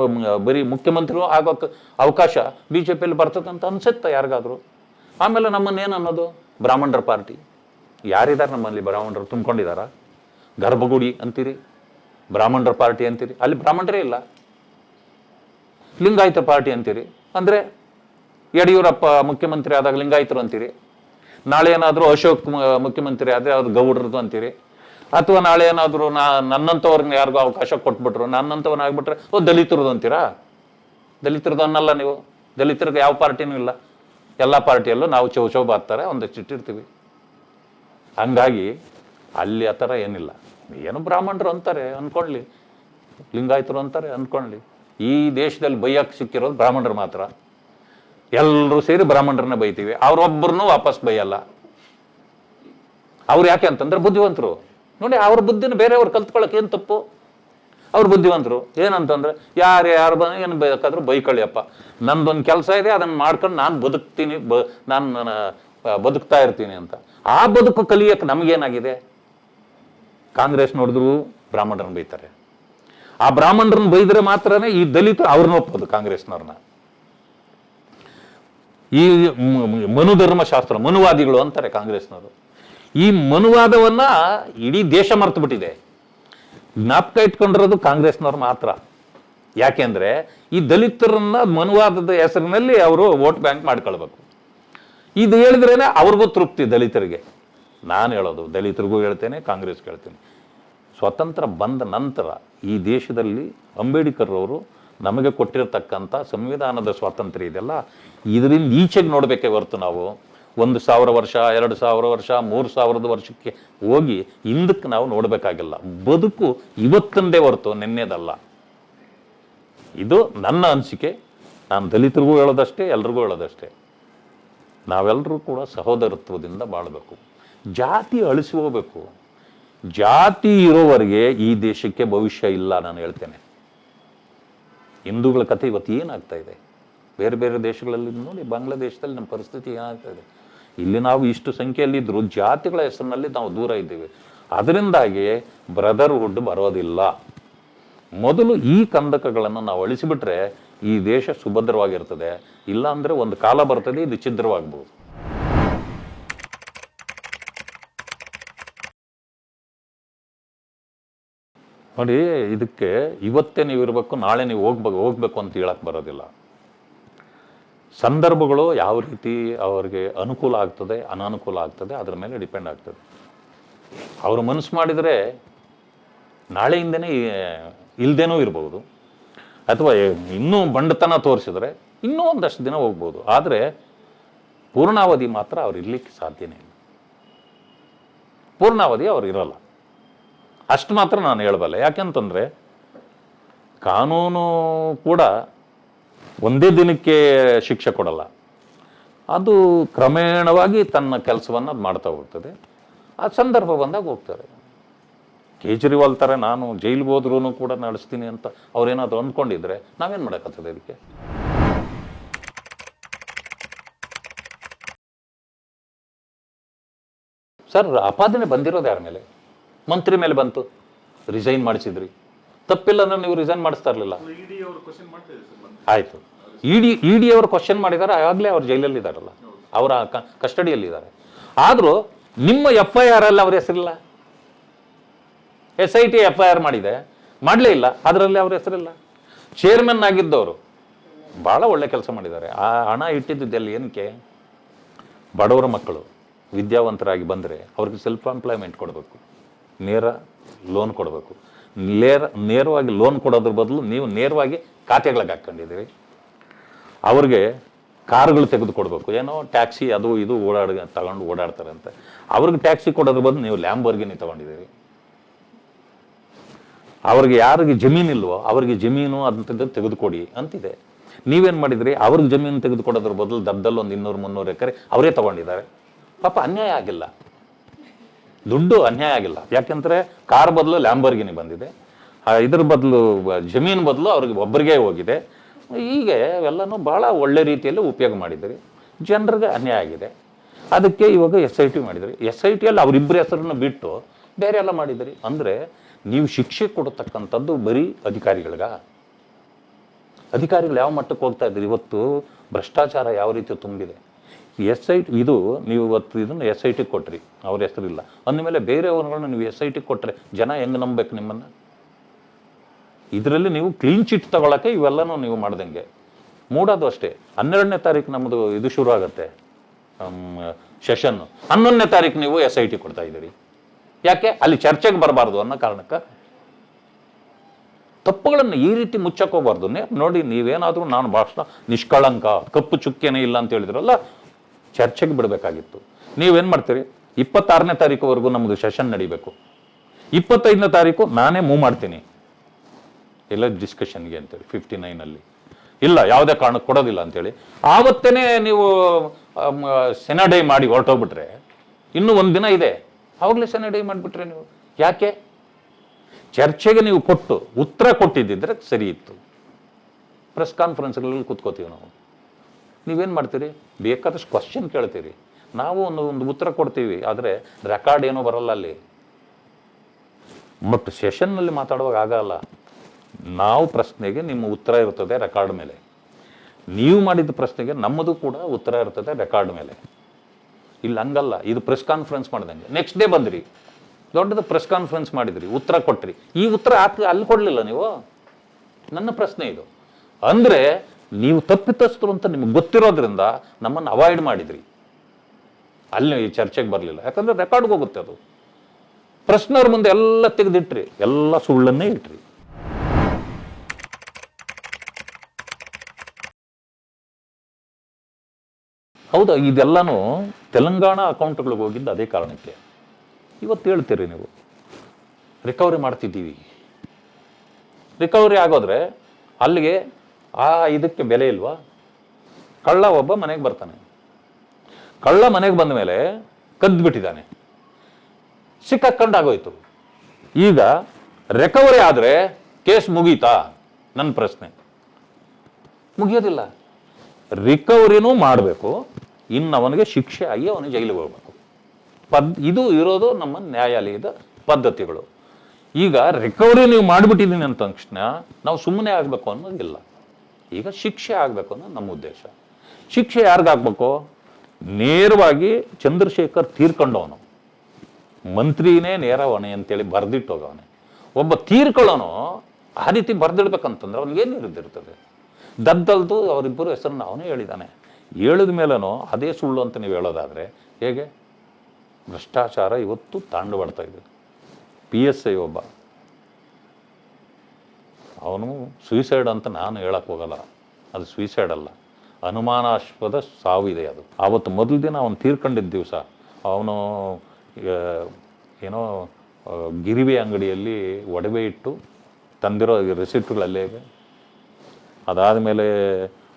ಬರೀ ಮುಖ್ಯಮಂತ್ರಿ ಆಗೋಕ್ಕೆ ಅವಕಾಶ ಬಿ ಜೆ ಪಿಯಲ್ಲಿ ಬರ್ತದಂತ ಅನ್ಸುತ್ತ ಯಾರಿಗಾದ್ರು. ಆಮೇಲೆ ನಮ್ಮನ್ನೇನು ಅನ್ನೋದು? ಬ್ರಾಹ್ಮಣರ ಪಾರ್ಟಿ. ಯಾರಿದ್ದಾರೆ ನಮ್ಮಲ್ಲಿ ಬ್ರಾಹ್ಮಣರು ತುಂಬ್ಕೊಂಡಿದಾರ? ಗರ್ಭಗುಡಿ ಅಂತೀರಿ? ಬ್ರಾಹ್ಮಣರ ಪಾರ್ಟಿ ಅಂತೀರಿ? ಅಲ್ಲಿ ಬ್ರಾಹ್ಮಣರೇ ಇಲ್ಲ. ಲಿಂಗಾಯತ ಪಾರ್ಟಿ ಅಂತೀರಿ. ಅಂದರೆ ಯಡಿಯೂರಪ್ಪ ಮುಖ್ಯಮಂತ್ರಿ ಆದಾಗ ಲಿಂಗಾಯತರು ಅಂತೀರಿ. ನಾಳೆ ಏನಾದರೂ ಅಶೋಕ್ ಮುಖ್ಯಮಂತ್ರಿ ಆದರೆ ಅವ್ರು ಗೌಡ್ರದ್ದು ಅಂತೀರಿ. ಅಥವಾ ನಾಳೆ ಏನಾದರೂ ನಾ ನನ್ನಂಥವ್ರನ್ನ ಯಾರಿಗೂ ಅವಕಾಶ ಕೊಟ್ಬಿಟ್ರು ನನ್ನಂಥವನಾಗ್ಬಿಟ್ರೆ ಓ, ದಲಿತರದ್ದು ಅಂತೀರಾ? ದಲಿತರದ್ದು ಅನ್ನಲ್ಲ ನೀವು. ದಲಿತರಿಗೆ ಯಾವ ಪಾರ್ಟಿನೂ ಇಲ್ಲ. ಎಲ್ಲ ಪಾರ್ಟಿಯಲ್ಲೂ ನಾವು ಚೌ ಚೌ ಬಾತ್ತಾರೆ ಒಂದಷ್ಟು ಇಟ್ಟಿರ್ತೀವಿ. ಹಂಗಾಗಿ ಅಲ್ಲಿ ಆ ಥರ ಏನಿಲ್ಲ. ಏನು ಬ್ರಾಹ್ಮಣರು ಅಂತಾರೆ ಅಂದ್ಕೊಳ್ಳಿ ಲಿಂಗಾಯತರು ಅಂತಾರೆ ಅಂದ್ಕೊಳ್ಳಿ ಈ ದೇಶದಲ್ಲಿ ಬೈಯಕ್ಕೆ ಸಿಕ್ಕಿರೋದು ಬ್ರಾಹ್ಮಣರು ಮಾತ್ರ. ಎಲ್ಲರೂ ಸೇರಿ ಬ್ರಾಹ್ಮಣರನ್ನ ಬೈತೀವಿ. ಅವ್ರೊಬ್ಬರನ್ನೂ ವಾಪಸ್ ಬೈಯಲ್ಲ. ಅವ್ರು ಯಾಕೆ ಅಂತಂದ್ರೆ ಬುದ್ಧಿವಂತರು. ನೋಡಿ, ಅವ್ರ ಬುದ್ಧಿನ ಬೇರೆಯವ್ರು ಕಲ್ತ್ಕೊಳಕ್ಕೆ ಏನು ತಪ್ಪು? ಅವ್ರು ಬುದ್ಧಿವಂತರು. ಏನಂತಂದ್ರೆ, ಯಾರು ಯಾರು ಬಂದು ಏನು ಬೇಕಾದ್ರೂ ಬೈಕೊಳ್ಳಿಯಪ್ಪ ನಂದೊಂದು ಕೆಲಸ ಇದೆ, ಅದನ್ನು ಮಾಡ್ಕೊಂಡು ನಾನು ಬದುಕ್ತೀನಿ, ಬ, ನಾನು ಬದುಕ್ತಾ ಇರ್ತೀನಿ ಅಂತ. ಆ ಬದುಕು ಕಲಿಯಕ್ಕೆ ನಮಗೇನಾಗಿದೆ? ಕಾಂಗ್ರೆಸ್ ನೋಡಿದ್ರು ಬ್ರಾಹ್ಮಣರನ್ನ ಬೈತಾರೆ. ಆ ಬ್ರಾಹ್ಮಣರನ್ನ ಬೈದ್ರೆ ಮಾತ್ರನೇ ಈ ದಲಿತರು ಅವ್ರನ್ನ ಒಪ್ಪೋದು ಕಾಂಗ್ರೆಸ್ನವ್ರನ್ನ. ಈ ಮನುಧರ್ಮಶಾಸ್ತ್ರ ಮನುವಾದಿಗಳು ಅಂತಾರೆ ಕಾಂಗ್ರೆಸ್ನವರು. ಈ ಮನುವಾದವನ್ನ ಇಡೀ ದೇಶ ಮರ್ತು ಬಿಟ್ಟಿದೆ. ಜ್ಞಾಪಕ ಇಟ್ಕೊಂಡಿರೋದು ಕಾಂಗ್ರೆಸ್ನವ್ರು ಮಾತ್ರ. ಯಾಕೆಂದ್ರೆ ಈ ದಲಿತರನ್ನ ಮನುವಾದದ ಹೆಸರಿನಲ್ಲಿ ಅವರು ವೋಟ್ ಬ್ಯಾಂಕ್ ಮಾಡ್ಕೊಳ್ಬೇಕು. ಇದು ಹೇಳಿದ್ರೇನೆ ಅವ್ರಿಗೂ ತೃಪ್ತಿ ದಲಿತರಿಗೆ. ನಾನು ಹೇಳೋದು, ದಲಿತರಿಗೂ ಹೇಳ್ತೇನೆ, ಕಾಂಗ್ರೆಸ್ಗೆ ಹೇಳ್ತೇನೆ. ಸ್ವತಂತ್ರ ಬಂದ ನಂತರ ಈ ದೇಶದಲ್ಲಿ ಅಂಬೇಡ್ಕರ್ ಅವರು ನಮಗೆ ಕೊಟ್ಟಿರತಕ್ಕಂಥ ಸಂವಿಧಾನದ ಸ್ವಾತಂತ್ರ್ಯ ಇದೆಲ್ಲ ಇದರಿಂದ ಈಚೆಗೆ ನೋಡಬೇಕೇ ಹೊರತು ನಾವು. ಒಂದು ಸಾವಿರ ವರ್ಷ, ಎರಡು ಸಾವಿರ ವರ್ಷ, ಮೂರು ಸಾವಿರದ ವರ್ಷಕ್ಕೆ ಹೋಗಿ ಹಿಂದಕ್ಕೆ ನಾವು ನೋಡಬೇಕಾಗಿಲ್ಲ. ಬದುಕು ಇವತ್ತಂದೇ ಹೊರತು, ನಿನ್ನೆದಲ್ಲ. ಇದು ನನ್ನ ಅನಿಸಿಕೆ. ನಾನು ದಲಿತರಿಗೂ ಹೇಳೋದಷ್ಟೇ, ಎಲ್ರಿಗೂ ಹೇಳೋದಷ್ಟೇ. ನಾವೆಲ್ಲರೂ ಕೂಡ ಸಹೋದರತ್ವದಿಂದ ಬಾಳಬೇಕು. ಜಾತಿ ಅಳಿಸಿ ಹೋಗಬೇಕು. ಜಾತಿ ಇರೋವರೆಗೆ ಈ ದೇಶಕ್ಕೆ ಭವಿಷ್ಯ ಇಲ್ಲ ನಾನು ಹೇಳ್ತೇನೆ. ಹಿಂದೂಗಳ ಕಥೆ ಇವತ್ತು ಏನಾಗ್ತಾ ಇದೆ? ಬೇರೆ ಬೇರೆ ದೇಶಗಳಲ್ಲಿ ನೋಡಿ, ಬಾಂಗ್ಲಾದೇಶದಲ್ಲಿ ನಮ್ಮ ಪರಿಸ್ಥಿತಿ ಏನಾಗ್ತಾ ಇದೆ? ಇಲ್ಲಿ ನಾವು ಇಷ್ಟು ಸಂಖ್ಯೆಯಲ್ಲಿ ಇದ್ದರೂ ಜಾತಿಗಳ ಹೆಸರಿನಲ್ಲಿ ನಾವು ದೂರ ಇದ್ದೀವಿ. ಅದರಿಂದಾಗಿ ಬ್ರದರ್ಹುಡ್ ಬರೋದಿಲ್ಲ. ಮೊದಲು ಈ ಕಂದಕಗಳನ್ನು ನಾವು ಅಳಿಸಿಬಿಟ್ರೆ ಈ ದೇಶ ಸುಭದ್ರವಾಗಿರ್ತದೆ. ಇಲ್ಲಾಂದರೆ ಒಂದು ಕಾಲ ಬರ್ತದೆ, ಇದು ಛಿದ್ರವಾಗ್ಬೋದು. ನೋಡಿ, ಇದಕ್ಕೆ ಇವತ್ತೇ ನೀವು ಇರಬೇಕು ನಾಳೆ ನೀವು ಹೋಗ್ಬೇಕು ಹೋಗ್ಬೇಕು ಅಂತ ಹೇಳಕ್ಕೆ ಬರೋದಿಲ್ಲ. ಸಂದರ್ಭಗಳು ಯಾವ ರೀತಿ ಅವರಿಗೆ ಅನುಕೂಲ ಆಗ್ತದೆ, ಅನಾನುಕೂಲ ಆಗ್ತದೆ, ಅದರ ಮೇಲೆ ಡಿಪೆಂಡ್ ಆಗ್ತದೆ. ಅವರು ಮನಸ್ಸು ಮಾಡಿದರೆ ನಾಳೆಯಿಂದನೇ ಇಲ್ಲದೇನೂ ಇರ್ಬೋದು. ಅಥವಾ ಇನ್ನೂ ಬಂಡತನ ತೋರಿಸಿದ್ರೆ ಇನ್ನೂ ಒಂದಷ್ಟು ದಿನ ಹೋಗ್ಬೋದು. ಆದರೆ ಪೂರ್ಣಾವಧಿ ಮಾತ್ರ ಅವ್ರು ಇರ್ಲಿಕ್ಕೆ ಸಾಧ್ಯನೇ ಇಲ್ಲ. ಪೂರ್ಣಾವಧಿ ಅವ್ರು ಇರಲ್ಲ. ಅಷ್ಟು ಮಾತ್ರ ನಾನು ಹೇಳಬಲ್ಲೆ. ಯಾಕೆಂತಂದರೆ, ಕಾನೂನು ಕೂಡ ಒಂದೇ ದಿನಕ್ಕೆ ಶಿಕ್ಷೆ ಕೊಡಲ್ಲ. ಅದು ಕ್ರಮೇಣವಾಗಿ ತನ್ನ ಕೆಲಸವನ್ನು ಮಾಡ್ತಾ ಹೋಗ್ತದೆ. ಆ ಸಂದರ್ಭ ಬಂದಾಗ ಹೋಗ್ತಾರೆ ಕೇಜ್ರಿವಾಲ್ ಥರ ನಾನು ಜೈಲಿಗೆ ಹೋದ್ರೂ ಕೂಡ ನಡೆಸ್ತೀನಿ ಅಂತ ಅವ್ರೇನಾದ್ರು ಅಂದ್ಕೊಂಡಿದ್ರೆ ನಾವೇನು ಮಾಡೋಕ್ಕಾಗ್ತದೆ ಇದಕ್ಕೆ? ಸರ್, ಆಪಾದನೆ ಬಂದಿರೋದು ಯಾರ ಮೇಲೆ? ಮಂತ್ರಿ ಮೇಲೆ ಬಂತು. ರಿಸೈನ್ ಮಾಡಿಸಿದ್ರಿ. ತಪ್ಪಿಲ್ಲ ಅಂದ್ರೆ ನೀವು ರಿಸೈನ್ ಮಾಡಿಸ್ತಾ ಇರಲಿಲ್ಲ. ಇಡಿ ಅವರು ಡಿ ಮಾಡ್ತಾ ಇದ್ದಾರೆ ಸರ್ ಬಂದು ಆಯಿತು. ಇಡಿ ಇಡಿ ಅವರು ಕ್ವಶನ್ ಮಾಡಿದ್ದಾರೆ ಆಗಲೇ ಅವ್ರು ಜೈಲಲ್ಲಿ ಇದ್ದಾರಲ್ಲ. ಅವರ ಕಸ್ಟಡಿಯಲ್ಲಿ ಇದ್ದಾರೆ. ಆದರೂ ನಿಮ್ಮ ಎಫ್ ಐ ಆರ್ ಅಲ್ಲಿ ಅವ್ರ ಹೆಸರಿಲ್ಲ. S I T F I R ಮಾಡಿದೆ. ಮಾಡಲೇ ಇಲ್ಲ. ಅದರಲ್ಲಿ ಅವ್ರ ಹೆಸರಿಲ್ಲ. ಚೇರ್ಮನ್ ಆಗಿದ್ದವರು ಭಾಳ ಒಳ್ಳೆ ಕೆಲಸ ಮಾಡಿದ್ದಾರೆ. ಆ ಹಣ ಇಟ್ಟಿದ್ದಲ್ಲಿ ಏನಕ್ಕೆ? ಬಡವರ ಮಕ್ಕಳು ವಿದ್ಯಾವಂತರಾಗಿ ಬಂದರೆ ಅವ್ರಿಗೆ ಸೆಲ್ಫ್ ಎಂಪ್ಲಾಯ್ಮೆಂಟ್ ಕೊಡಬೇಕು. ನೇರ ಲೋನ್ ಕೊಡಬೇಕು. ನೇರ ನೇರವಾಗಿ ಲೋನ್ ಕೊಡೋದ್ರ ಬದಲು ನೀವು ನೇರವಾಗಿ ಖಾತೆಗಳಿಗೆ ಹಾಕ್ಕೊಂಡಿದ್ದೀರಿ ಅವ್ರಿಗೆ ಕಾರುಗಳು ತೆಗೆದುಕೊಡ್ಬೇಕು. ಏನೋ ಟ್ಯಾಕ್ಸಿ ಅದು ಇದು ಓಡಾಡ ತಗೊಂಡು ಓಡಾಡ್ತಾರೆ ಅಂತ ಅವ್ರಿಗೆ ಟ್ಯಾಕ್ಸಿ ಕೊಡೋದ್ರ ಬದಲು ನೀವು ಲ್ಯಾಂಬರ್ಗಿನಿ ತಗೊಂಡಿದ್ದೀರಿ. ಅವ್ರಿಗೆ ಯಾರಿಗೆ ಜಮೀನಿಲ್ವೋ ಅವ್ರಿಗೆ ಜಮೀನು ಅಂತ ತೆಗೆದುಕೊಡಿ ಅಂತಿದೆ. ನೀವೇನು ಮಾಡಿದ್ರಿ? ಅವ್ರಿಗೆ ಜಮೀನು ತೆಗೆದುಕೊಡೋದ್ರ ಬದಲು ದಬ್ದಲ್ಲಿ ಒಂದು ಇನ್ನೂರು ಮುನ್ನೂರು ಎಕರೆ ಅವರೇ ತಗೊಂಡಿದ್ದಾರೆ. ಪಾಪ ಅನ್ಯಾಯ ಆಗಿಲ್ಲ. ದುಡ್ಡು ಅನ್ಯಾಯ ಆಗಿಲ್ಲ. ಯಾಕೆಂದ್ರೆ ಕಾರ್ ಬದಲು ಲ್ಯಾಂಬರ್ಗಿನಿ ಬಂದಿದೆ. ಇದ್ರ ಬದಲು ಜಮೀನು ಬದಲು ಅವ್ರಿಗೆ ಒಬ್ಬರಿಗೆ ಹೋಗಿದೆ. ಹೀಗೆ ಎಲ್ಲನೂ ಭಾಳ ಒಳ್ಳೆ ರೀತಿಯಲ್ಲಿ ಉಪಯೋಗ ಮಾಡಿದ್ರಿ. ಜನರಿಗೆ ಅನ್ಯಾಯ ಆಗಿದೆ. ಅದಕ್ಕೆ ಇವಾಗ ಎಸ್ ಐ ಟಿ ಮಾಡಿದ್ರಿ. ಎಸ್ ಐ ಟಿಯಲ್ಲಿ ಅವರಿಬ್ಬರ ಹೆಸರನ್ನು ಬಿಟ್ಟು ಬೇರೆ ಎಲ್ಲ ಮಾಡಿದ್ರಿ. ಅಂದರೆ ನೀವು ಶಿಕ್ಷೆ ಕೊಡತಕ್ಕಂಥದ್ದು ಬರೀ ಅಧಿಕಾರಿಗಳಿಗ? ಅಧಿಕಾರಿಗಳು ಯಾವ ಮಟ್ಟಕ್ಕೆ ಹೋಗ್ತಾ ಇದ್ರಿ? ಇವತ್ತು ಭ್ರಷ್ಟಾಚಾರ ಯಾವ ರೀತಿ ತುಂಬಿದೆ? ಎಸ್ ಐ ಟಿ ಇದು ನೀವು ಇವತ್ತು ಇದನ್ನು ಎಸ್ ಐ ಟಿ ಕೊಟ್ರಿ, ಅವ್ರ ಹೆಸರಿಲ್ಲ. ಅಂದಮೇಲೆ ಬೇರೆಯವ್ರನ್ನ ನೀವು ಎಸ್ ಐ ಟಿ ಕೊಟ್ಟರೆ ಜನ ಹೆಂಗೆ ನಂಬಬೇಕು ನಿಮ್ಮನ್ನು? ಇದರಲ್ಲಿ ನೀವು ಕ್ಲೀನ್ ಚಿಟ್ ತಗೊಳಕ್ಕೆ ಇವೆಲ್ಲನೂ ನೀವು ಮಾಡ್ದಂಗೆ. ಮೂಡೋದು ಅಷ್ಟೇ. ಹನ್ನೆರಡನೇ ತಾರೀಕು ನಮ್ಮದು ಇದು ಶುರು ಆಗುತ್ತೆ. ಸೆಷನ್ ಹನ್ನೊಂದನೇ ತಾರೀಕು ನೀವು ಎಸ್ ಐ ಟಿ ಕೊಡ್ತಾ ಇದ್ದೀರಿ. ಯಾಕೆ? ಅಲ್ಲಿ ಚರ್ಚೆಗೆ ಬರಬಾರ್ದು ಅನ್ನೋ ಕಾರಣಕ್ಕೆ. ತಪ್ಪುಗಳನ್ನು ಈ ರೀತಿ ಮುಚ್ಚಕ್ಕೆ ಹೋಗ್ಬಾರ್ದು. ನೇ- ನೋಡಿ, ನೀವೇನಾದರೂ ನಾನು ಭಾಷಣ ನಿಷ್ಕಳಂಕ, ಕಪ್ಪು ಚುಕ್ಕೆನೇ ಇಲ್ಲ ಅಂತ ಹೇಳಿದ್ರಲ್ಲ ಚರ್ಚೆಗೆ ಬಿಡಬೇಕಾಗಿತ್ತು. ನೀವೇನು ಮಾಡ್ತೀರಿ? ಇಪ್ಪತ್ತಾರನೇ ತಾರೀಕುವರೆಗೂ ನಮ್ಮದು ಸೆಷನ್ ನಡಿಬೇಕು. ಇಪ್ಪತ್ತೈದನೇ ತಾರೀಕು ನಾನೇ ಮೂವ್ ಮಾಡ್ತೀನಿ. ಎಲ್ಲ ಡಿಸ್ಕಷನ್ಗೆ ಅಂತೇಳಿ ಫಿಫ್ಟಿ ನೈನಲ್ಲಿ ಇಲ್ಲ, ಯಾವುದೇ ಕಾರಣಕ್ಕೆ ಕೊಡೋದಿಲ್ಲ ಅಂತೇಳಿ. ಆವತ್ತೇ ನೀವು ಸೆನಡೇ ಮಾಡಿ ಹೊರಟೋಗ್ಬಿಟ್ರೆ, ಇನ್ನೂ ಒಂದು ದಿನ ಇದೆ. ಆವಾಗಲೇ ಸೆನಡೇ ಮಾಡಿಬಿಟ್ರೆ ನೀವು? ಯಾಕೆ? ಚರ್ಚೆಗೆ ನೀವು ಕೊಟ್ಟು ಉತ್ತರ ಕೊಟ್ಟಿದ್ದಿದ್ರೆ ಸರಿ ಇತ್ತು. ಪ್ರೆಸ್ ಕಾನ್ಫರೆನ್ಸ್ಗಳಲ್ಲಿ ಕೂತ್ಕೋತೀವಿ ನಾವು. ನೀವೇನು ಮಾಡ್ತೀರಿ? ಬೇಕಾದಷ್ಟು ಕ್ವಶನ್ ಕೇಳ್ತೀರಿ. ನಾವು ಒಂದು ಒಂದು ಉತ್ತರ ಕೊಡ್ತೀವಿ, ಆದರೆ ರೆಕಾರ್ಡ್ ಏನೋ ಬರಲ್ಲ ಅಲ್ಲಿ. ಬಟ್ ಸೆಷನ್ನಲ್ಲಿ ಮಾತಾಡುವಾಗ ಆಗಲ್ಲ ನಾವು ಪ್ರಶ್ನೆಗೆ ನಿಮ್ಮ ಉತ್ತರ ಇರ್ತದೆ ರೆಕಾರ್ಡ್ ಮೇಲೆ. ನೀವು ಮಾಡಿದ ಪ್ರಶ್ನೆಗೆ ನಮ್ಮದು ಕೂಡ ಉತ್ತರ ಇರ್ತದೆ ರೆಕಾರ್ಡ್ ಮೇಲೆ. ಇಲ್ಲಿ, ಹಂಗಲ್ಲ. ಇದು ಪ್ರೆಸ್ ಕಾನ್ಫರೆನ್ಸ್ ಮಾಡ್ದಂಗೆ. ನೆಕ್ಸ್ಟ್ ಡೇ ಬಂದ್ರಿ. ದೊಡ್ಡದು ಪ್ರೆಸ್ ಕಾನ್ಫರೆನ್ಸ್ ಮಾಡಿದ್ರಿ. ಉತ್ತರ ಕೊಟ್ರಿ. ಈ ಉತ್ತರ ಅಲ್ಲಿ ಕೊಡಲಿಲ್ಲ ನೀವು? ನನ್ನ ಪ್ರಶ್ನೆ ಇದು. ಅಂದರೆ ನೀವು ತಪ್ಪಿತಸ್ಥರು ಅಂತ ನಿಮಗೆ ಗೊತ್ತಿರೋದ್ರಿಂದ ನಮ್ಮನ್ನು ಅವಾಯ್ಡ್ ಮಾಡಿದ್ರಿ. ಅಲ್ಲಿ ಚರ್ಚೆಗೆ ಬರಲಿಲ್ಲ. ಯಾಕಂದ್ರೆ ರೆಕಾರ್ಡ್ಗೆ ಹೋಗುತ್ತೆ ಅದು. ಪ್ರಶ್ನವ್ರ ಮುಂದೆ ಎಲ್ಲ ತೆಗೆದಿಟ್ರಿ. ಎಲ್ಲ ಸುಳ್ಳನ್ನೇ ಇಟ್ರಿ. ಹೌದಾ? ಇದೆಲ್ಲನೂ ತೆಲಂಗಾಣ ಅಕೌಂಟ್ಗಳಿಗೆ ಹೋಗಿದ್ದು ಅದೇ ಕಾರಣಕ್ಕೆ. ಇವತ್ತು ಹೇಳ್ತೀರಿ ನೀವು. ರಿಕವರಿ ಮಾಡ್ತಿದ್ದೀವಿ. ರಿಕವರಿ ಆಗೋದ್ರೆ ಅಲ್ಲಿಗೆ ಆ ಇದಕ್ಕೆ ಬೆಲೆ ಇಲ್ವಾ? ಕಳ್ಳ ಒಬ್ಬ ಮನೆಗೆ ಬರ್ತಾನೆ. ಕಳ್ಳ ಮನೆಗೆ ಬಂದ ಮೇಲೆ ಕದ್ದುಬಿಟ್ಟಿದ್ದಾನೆ ಸಿಕ್ಕಾಕೊಂಡಾಗೋಯ್ತು. ಈಗ ರೆಕವರಿ ಆದರೆ ಕೇಸ್ ಮುಗೀತಾ? ನನ್ನ ಪ್ರಶ್ನೆ. ಮುಗಿಯೋದಿಲ್ಲ. ರಿಕವರಿನೂ ಮಾಡಬೇಕು ಇನ್ನು ಅವನಿಗೆ ಶಿಕ್ಷೆ ಆಗಿ ಅವನು ಜೈಲಿಗೆ ಹೋಗ್ಬೇಕು. ಪದ್, ಇದು ಇರೋದು ನಮ್ಮ ನ್ಯಾಯಾಲಯದ ಪದ್ಧತಿಗಳು. ಈಗ ರಿಕವರಿ ನೀವು ಮಾಡಿಬಿಟ್ಟಿದ್ದೀನಿ ಅಂತ ತಕ್ಷಣ ನಾವು ಸುಮ್ಮನೆ ಆಗಬೇಕು ಅನ್ನೋದಿಲ್ಲ. ಈಗ ಶಿಕ್ಷೆ ಆಗಬೇಕು ಅನ್ನೋದು ನಮ್ಮ ಉದ್ದೇಶ. ಶಿಕ್ಷೆ ಯಾರಿಗಾಗಬೇಕು ನೇರವಾಗಿ ಚಂದ್ರಶೇಖರ್ ತೀರ್ಕೊಂಡವನು. ಮಂತ್ರಿನೇ ನೇರವಣೆ ಅಂತೇಳಿ ಬರೆದಿಟ್ಟೋಗವನೇ ಒಬ್ಬ ತೀರ್ಕೊಳ್ಳೋನು ಆ ರೀತಿ ಬರೆದಿಡ್ಬೇಕಂತಂದ್ರೆ ಅವ್ನಿಗೆ ಇರ್ತದೆ? ದದ್ದಲ್ದು ಅವರಿಬ್ಬರು ಹೆಸರನ್ನ ಅವನೇ ಹೇಳಿದ್ದಾನೆ ಹೇಳಿದ ಮೇಲೂ ಅದೇ ಸುಳ್ಳು ಅಂತ ನೀವು ಹೇಳೋದಾದರೆ ಹೇಗೆ? ಭ್ರಷ್ಟಾಚಾರ ಇವತ್ತು ತಾಂಡವಾಡ್ತಾ ಇದೆ. ಪಿ ಎಸ್ ಐ ಒಬ್ಬ. ಅವನು ಸುಯಿಸೈಡ್ ಅಂತ ನಾನು ಹೇಳಕ್ಕೆ ಹೋಗಲ್ಲ. ಅದು ಸುಯಿಸೈಡ್ ಅಲ್ಲ. ಅನುಮಾನಾಸ್ಪದ ಸಾವು ಇದೆ ಅದು. ಆವತ್ತು ಮೊದಲ ದಿನ ಅವನು ತೀರ್ಕೊಂಡಿದ್ದ ದಿವಸ, ಅವನು ಏನೋ ಗಿರಿವೆ ಅಂಗಡಿಯಲ್ಲಿ ಒಡವೆ ಇಟ್ಟು ತಂದಿರೋ ರೆಸಿಪ್ಟ್ಗಳಲ್ಲೇ ಅದಾದ ಮೇಲೆ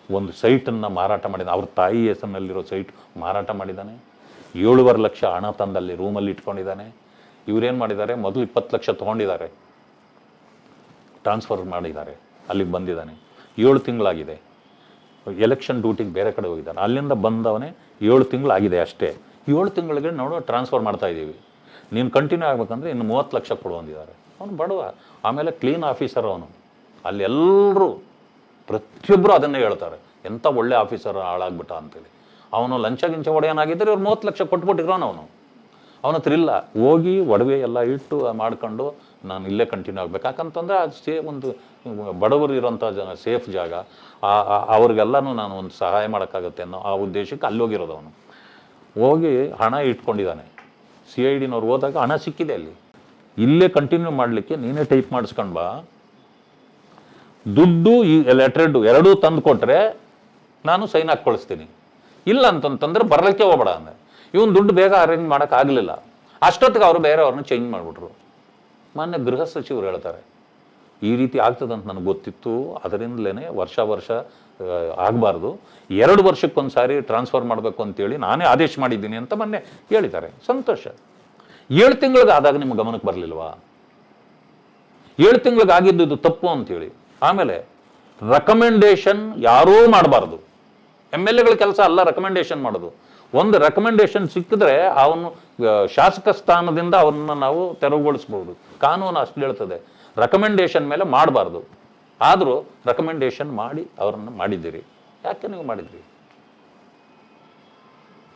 ಒಂದು ಸೈಟನ್ನು ಮಾರಾಟ ಮಾಡಿದ, ಅವ್ರ ತಾಯಿ ಹೆಸರಿನಲ್ಲಿರೋ ಸೈಟ್ ಮಾರಾಟ ಮಾಡಿದ್ದಾನೆ ಏಳುವರೆ ಲಕ್ಷ ಹಣ ತಂದಲ್ಲಿ ರೂಮಲ್ಲಿ ಇಟ್ಕೊಂಡಿದ್ದಾನೆ ಇವರೇನು ಮಾಡಿದ್ದಾರೆ? ಮೊದಲು ಇಪ್ಪತ್ತು ಲಕ್ಷ ತೊಗೊಂಡಿದ್ದಾರೆ. ಟ್ರಾನ್ಸ್ಫರ್ ಮಾಡಿದ್ದಾರೆ. ಅಲ್ಲಿಗೆ ಬಂದಿದ್ದಾನೆ. ಏಳು ತಿಂಗಳಾಗಿದೆ. ಎಲೆಕ್ಷನ್ ಡ್ಯೂಟಿಗೆ ಬೇರೆ ಕಡೆ ಹೋಗಿದ್ದಾನೆ. ಅಲ್ಲಿಂದ ಬಂದವನೇ ಏಳು ತಿಂಗಳಾಗಿದೆ ಅಷ್ಟೇ. ಏಳು ತಿಂಗಳಿಗೆ ನೋಡು ಟ್ರಾನ್ಸ್ಫರ್ ಮಾಡ್ತಾ ಇದ್ದೀವಿ. ನೀನು ಕಂಟಿನ್ಯೂ ಆಗ್ಬೇಕಂದ್ರೆ ಇನ್ನು ಮೂವತ್ತು ಲಕ್ಷ ಕೊಡು ಅಂದಿದ್ದಾರೆ. ಅವನು ಬಡವ. ಆಮೇಲೆ ಕ್ಲೀನ್ ಆಫೀಸರ್ ಅವನು. ಅಲ್ಲಿ ಎಲ್ಲರೂ ಪ್ರತಿಯೊಬ್ಬರು ಅದನ್ನೇ ಹೇಳ್ತಾರೆ. ಎಂಥ ಒಳ್ಳೆ ಆಫೀಸರ್ ಹಾಳಾಗ್ಬಿಟ್ಟ ಅಂತೇಳಿ. ಅವನು ಲಂಚ ಗಿಂಚ ಒಡೆಯನಾಗಿದ್ದರೆ ಇವ್ರು ಮೂವತ್ತು ಲಕ್ಷ ಕೊಟ್ಬಿಟ್ಟಿರೋನು ಅವನು. ಅವನ ಹತ್ರ ಇಲ್ಲ. ಹೋಗಿ ಒಡವೆ ಎಲ್ಲ ಇಟ್ಟು ಮಾಡ್ಕೊಂಡು ನಾನು ಇಲ್ಲೇ ಕಂಟಿನ್ಯೂ ಆಗಬೇಕು. ಯಾಕಂತಂದರೆ ಅದು ಸೇ ಒಂದು ಬಡವರು ಇರೋಂಥ ಜನ ಸೇಫ್ ಜಾಗ. ಆ- ಅವ್ರಿಗೆಲ್ಲನೂ ನಾನು ಒಂದು ಸಹಾಯ ಮಾಡೋಕ್ಕಾಗತ್ತೆ ಅನ್ನೋ ಆ ಉದ್ದೇಶಕ್ಕೆ ಅಲ್ಲಿ ಹೋಗಿರೋದು ಅವನು. ಹೋಗಿ ಹಣ ಇಟ್ಕೊಂಡಿದ್ದಾನೆ. ಸಿ ಐ ಡಿನವ್ರು ಹೋದಾಗ ಹಣ ಸಿಕ್ಕಿದೆ ಅಲ್ಲಿ. ಇಲ್ಲೇ ಕಂಟಿನ್ಯೂ ಮಾಡಲಿಕ್ಕೆ ನೀನೇ ಟೈಪ್ ಮಾಡಿಸ್ಕೊಂಡು ಬಾ. ದುಡ್ಡು ಈ ಲೆಟ್ರೆಡ್ಡು ಎರಡೂ ತಂದು ಕೊಟ್ಟರೆ ನಾನು ಸೈನ್ ಹಾಕಿ ಕಳಿಸ್ತೀನಿ ಇಲ್ಲ ಅಂತಂತಂದ್ರೆ ಬರಲಿಕ್ಕೆ ಹೋಗ್ಬೇಡ ಅಂದೆ. ಇವನು ದುಡ್ಡು ಬೇಗ ಅರೇಂಜ್ ಮಾಡೋಕ್ಕಾಗಲಿಲ್ಲ ಅಷ್ಟೊತ್ತಿಗೆ ಅವರು ಬೇರೆಯವ್ರನ್ನ ಚೇಂಜ್ ಮಾಡಿಬಿಟ್ರು. ಮಾನ್ಯ ಗೃಹ ಸಚಿವರು ಹೇಳ್ತಾರೆ, ಈ ರೀತಿ ಆಗ್ತದಂತ ನನಗೆ ಗೊತ್ತಿತ್ತು ಅದರಿಂದಲೇ ವರ್ಷ ವರ್ಷ ಆಗಬಾರ್ದು. ಎರಡು ವರ್ಷಕ್ಕೊಂದು ಸಾರಿ ಟ್ರಾನ್ಸ್ಫರ್ ಮಾಡಬೇಕು ಅಂತೇಳಿ ನಾನೇ ಆದೇಶ ಮಾಡಿದ್ದೀನಿ ಅಂತ ಮೊನ್ನೆ ಹೇಳಿದ್ದಾರೆ. ಸಂತೋಷ. ಏಳು ತಿಂಗಳಿಗೆ ಆದಾಗ ನಿಮ್ಮ ಗಮನಕ್ಕೆ ಬರಲಿಲ್ವಾ? ಏಳು ತಿಂಗಳಿಗೆ ಆಗಿದ್ದು ಇದು ತಪ್ಪು ಅಂತೇಳಿ. ಆಮೇಲೆ ರೆಕಮೆಂಡೇಶನ್ ಯಾರೂ ಮಾಡಬಾರ್ದು. ಎಂ ಎಲ್ ಎಗಳ ಕೆಲಸ ಅಲ್ಲ ರೆಕಮೆಂಡೇಶನ್ ಮಾಡೋದು. ಒಂದು ರೆಕಮೆಂಡೇಶನ್ ಸಿಕ್ಕಿದ್ರೆ ಅವನು ಶಾಸಕ ಸ್ಥಾನದಿಂದ ಅವನ್ನ ನಾವು ತೆರವುಗೊಳಿಸ್ಬೋದು. ಕಾನೂನು ಅಷ್ಟು ಹೇಳ್ತದೆ. ರೆಕಮೆಂಡೇಶನ್ ಮೇಲೆ ಮಾಡಬಾರ್ದು. ಆದರೂ ರೆಕಮೆಂಡೇಶನ್ ಮಾಡಿ ಅವರನ್ನು ಮಾಡಿದ್ದೀರಿ. ಯಾಕೆ ನೀವು ಮಾಡಿದ್ರಿ?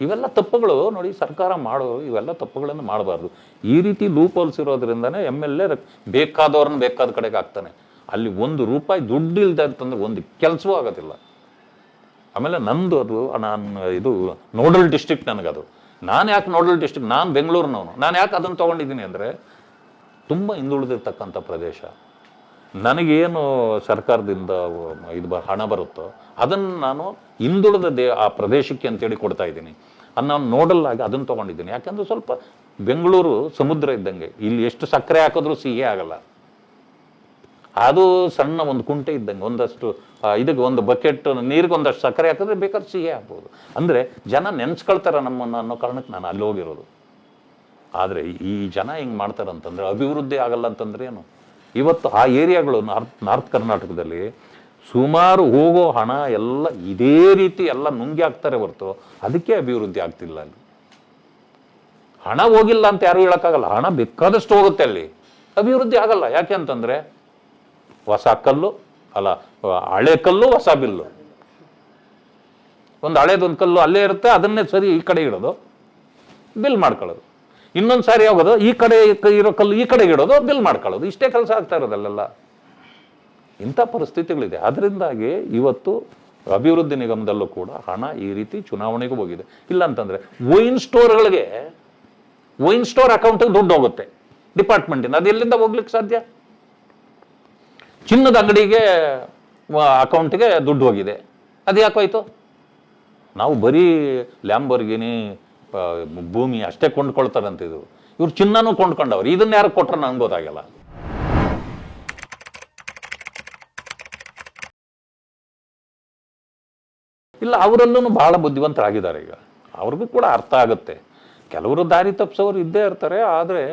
ಇವೆಲ್ಲ ತಪ್ಪುಗಳು ನೋಡಿ ಸರ್ಕಾರ ಮಾಡೋ ಇವೆಲ್ಲ ತಪ್ಪುಗಳನ್ನು ಮಾಡಬಾರ್ದು. ಈ ರೀತಿ ಲೂಪ್ ಹೋಲ್ಸ್ ಇರೋದ್ರಿಂದನೇ ಎಂ ಎಲ್ ಎ ಬೇಕಾದವ್ರನ್ನ ಬೇಕಾದ ಕಡೆಗೆ ಆಗ್ತಾನೆ ಅಲ್ಲಿ ಒಂದು ರೂಪಾಯಿ ದುಡ್ಡು ಇಲ್ದೆ ಅಂತಂದ್ರೆ ಒಂದು ಕೆಲಸವೂ ಆಗೋದಿಲ್ಲ. ಆಮೇಲೆ ನಂದು ಅದು, ನಾನು ಇದು ನೋಡಲ್ ಡಿಸ್ಟ್ರಿಕ್ಟ್ ನನಗದು. ನಾನು ಯಾಕೆ ನೋಡಲ್ ಡಿಸ್ಟ್ರಿಕ್ಟ್ ನಾನು ಬೆಂಗಳೂರಿನವನು. ನಾನು ಯಾಕೆ ಅದನ್ನು ತೊಗೊಂಡಿದ್ದೀನಿ ಅಂದರೆ, ತುಂಬ ಹಿಂದುಳಿದಿರ್ತಕ್ಕಂಥ ಪ್ರದೇಶ. ನನಗೇನು ಸರ್ಕಾರದಿಂದ ಇದು ಬ, ಹಣ ಬರುತ್ತೋ ಅದನ್ನು ನಾನು ಹಿಂದುಳಿದ ದೇ, ಆ ಪ್ರದೇಶಕ್ಕೆ ಅಂತೇಳಿ ಕೊಡ್ತಾ ಇದ್ದೀನಿ. ಅದು ನಾನು ನೋಡಲ್ಲಾಗಿ ಅದನ್ನು ತೊಗೊಂಡಿದ್ದೀನಿ. ಯಾಕಂದ್ರೆ ಸ್ವಲ್ಪ ಬೆಂಗಳೂರು ಸಮುದ್ರ ಇದ್ದಂಗೆ. ಇಲ್ಲಿ ಎಷ್ಟು ಸಕ್ಕರೆ ಹಾಕಿದ್ರೂ ಸಿಹಿ ಆಗಲ್ಲ. ಅದು ಸಣ್ಣ ಒಂದು ಕುಂಟೆ ಇದ್ದಂಗೆ ಒಂದಷ್ಟು ಇದಕ್ಕೆ ಒಂದು ಬಕೆಟ್, ನೀರಿಗೆ ಒಂದಷ್ಟು ಸಕ್ಕರೆ ಹಾಕಿದ್ರೆ ಬೇಕಾದ್ರೆ ಸಿಹಿ ಆಗ್ಬೋದು ಅಂದರೆ ಜನ ನೆನ್ಸ್ಕೊಳ್ತಾರೆ ನಮ್ಮನ್ನು ಅನ್ನೋ ಕಾರಣಕ್ಕೆ ನಾನು ಅಲ್ಲಿ ಹೋಗಿರೋದು. ಆದರೆ ಈ ಜನ ಹೆಂಗೆ ಮಾಡ್ತಾರೆ ಅಂತಂದರೆ ಅಭಿವೃದ್ಧಿ ಆಗಲ್ಲ ಅಂತಂದ್ರೆ ಏನು? ಇವತ್ತು ಆ ಏರಿಯಾಗಳು ನಾರ್ತ್ ನಾರ್ತ್ ಕರ್ನಾಟಕದಲ್ಲಿ ಸುಮಾರು ಹೋಗೋ ಹಣ ಎಲ್ಲ ಇದೇ ರೀತಿ ಎಲ್ಲ ನುಂಗಿ ಹಾಕ್ತಾರೆ ಹೊರತು ಅದಕ್ಕೆ ಅಭಿವೃದ್ಧಿ ಆಗ್ತಿಲ್ಲ ಅಲ್ಲಿ. ಹಣ ಹೋಗಿಲ್ಲ ಅಂತ ಯಾರು ಹೇಳೋಕ್ಕಾಗಲ್ಲ. ಹಣ ಬೇಕಾದಷ್ಟು ಹೋಗುತ್ತೆ ಅಲ್ಲಿ. ಅಭಿವೃದ್ಧಿ ಆಗಲ್ಲ. ಯಾಕೆ ಅಂತಂದ್ರೆ ಹೊಸ ಕಲ್ಲು, ಅಲ್ಲ, ಹಳೆ ಕಲ್ಲು, ಹೊಸ ಬಿಲ್ಲು. ಒಂದು ಹಳೇದೊಂದು ಕಲ್ಲು ಅಲ್ಲೇ ಇರುತ್ತೆ, ಅದನ್ನೇ ಸರಿ ಈ ಕಡೆ ಇಡೋದು, ಬಿಲ್ ಮಾಡ್ಕೊಳ್ಳೋದು. ಇನ್ನೊಂದು ಸಾರಿ ಹೋಗೋದು ಈ ಕಡೆ ಇರೋ ಕಲ್ಲು ಈ ಕಡೆ ಇಡೋದು, ಬಿಲ್ ಮಾಡ್ಕೊಳ್ಳೋದು. ಇಷ್ಟೇ ಕೆಲಸ ಆಗ್ತಾ ಇರೋದಲ್ಲೆಲ್ಲ ಇಂಥ ಪರಿಸ್ಥಿತಿಗಳಿದೆ. ಅದರಿಂದಾಗಿ ಇವತ್ತು ಅಭಿವೃದ್ಧಿ ನಿಗಮದಲ್ಲೂ ಕೂಡ ಹಣ ಈ ರೀತಿ ಚುನಾವಣೆಗೂ ಹೋಗಿದೆ. ಇಲ್ಲ ಅಂತಂದ್ರೆ, ವೈನ್ ಸ್ಟೋರ್ಗಳಿಗೆ, ವೈನ್ ಸ್ಟೋರ್ ಅಕೌಂಟಿಗೆ ದುಡ್ಡು ಹೋಗುತ್ತೆ. ಡಿಪಾರ್ಟ್ಮೆಂಟಿಂದ. ಅದು ಎಲ್ಲಿಂದ ಹೋಗ್ಲಿಕ್ಕೆ ಸಾಧ್ಯ? ಚಿನ್ನದ ಅಂಗಡಿಗೆ ಅಕೌಂಟ್ಗೆ ದುಡ್ಡು ಹೋಗಿದೆ. ಅದು ಯಾಕೋಯ್ತು ನಾವು ಬರೀ ಲ್ಯಾಂಬರ್ಗಿನಿ ಭೂಮಿ ಅಷ್ಟೇ ಕೊಂಡ್ಕೊಳ್ತಾರಂತ ಇದು. ಇವ್ರು ಚಿನ್ನನೂ ಕೊಂಡ್ಕೊಂಡವ್ರು. ಇದನ್ನ ಯಾರು ಕೊಟ್ರೆ ನಂಗೆ ಗೊತ್ತಾಗಲ್ಲ. ಇಲ್ಲ ಅವರಲ್ಲೂ ಬಹಳ ಬುದ್ಧಿವಂತರಾಗಿದ್ದಾರೆ ಈಗ. ಅವ್ರಿಗೂ ಕೂಡ ಅರ್ಥ ಆಗುತ್ತೆ. ಕೆಲವರು ದಾರಿ ತಪ್ಪಿಸೋರು ಇದ್ದೇ ಇರ್ತಾರೆ, ಆದರೆ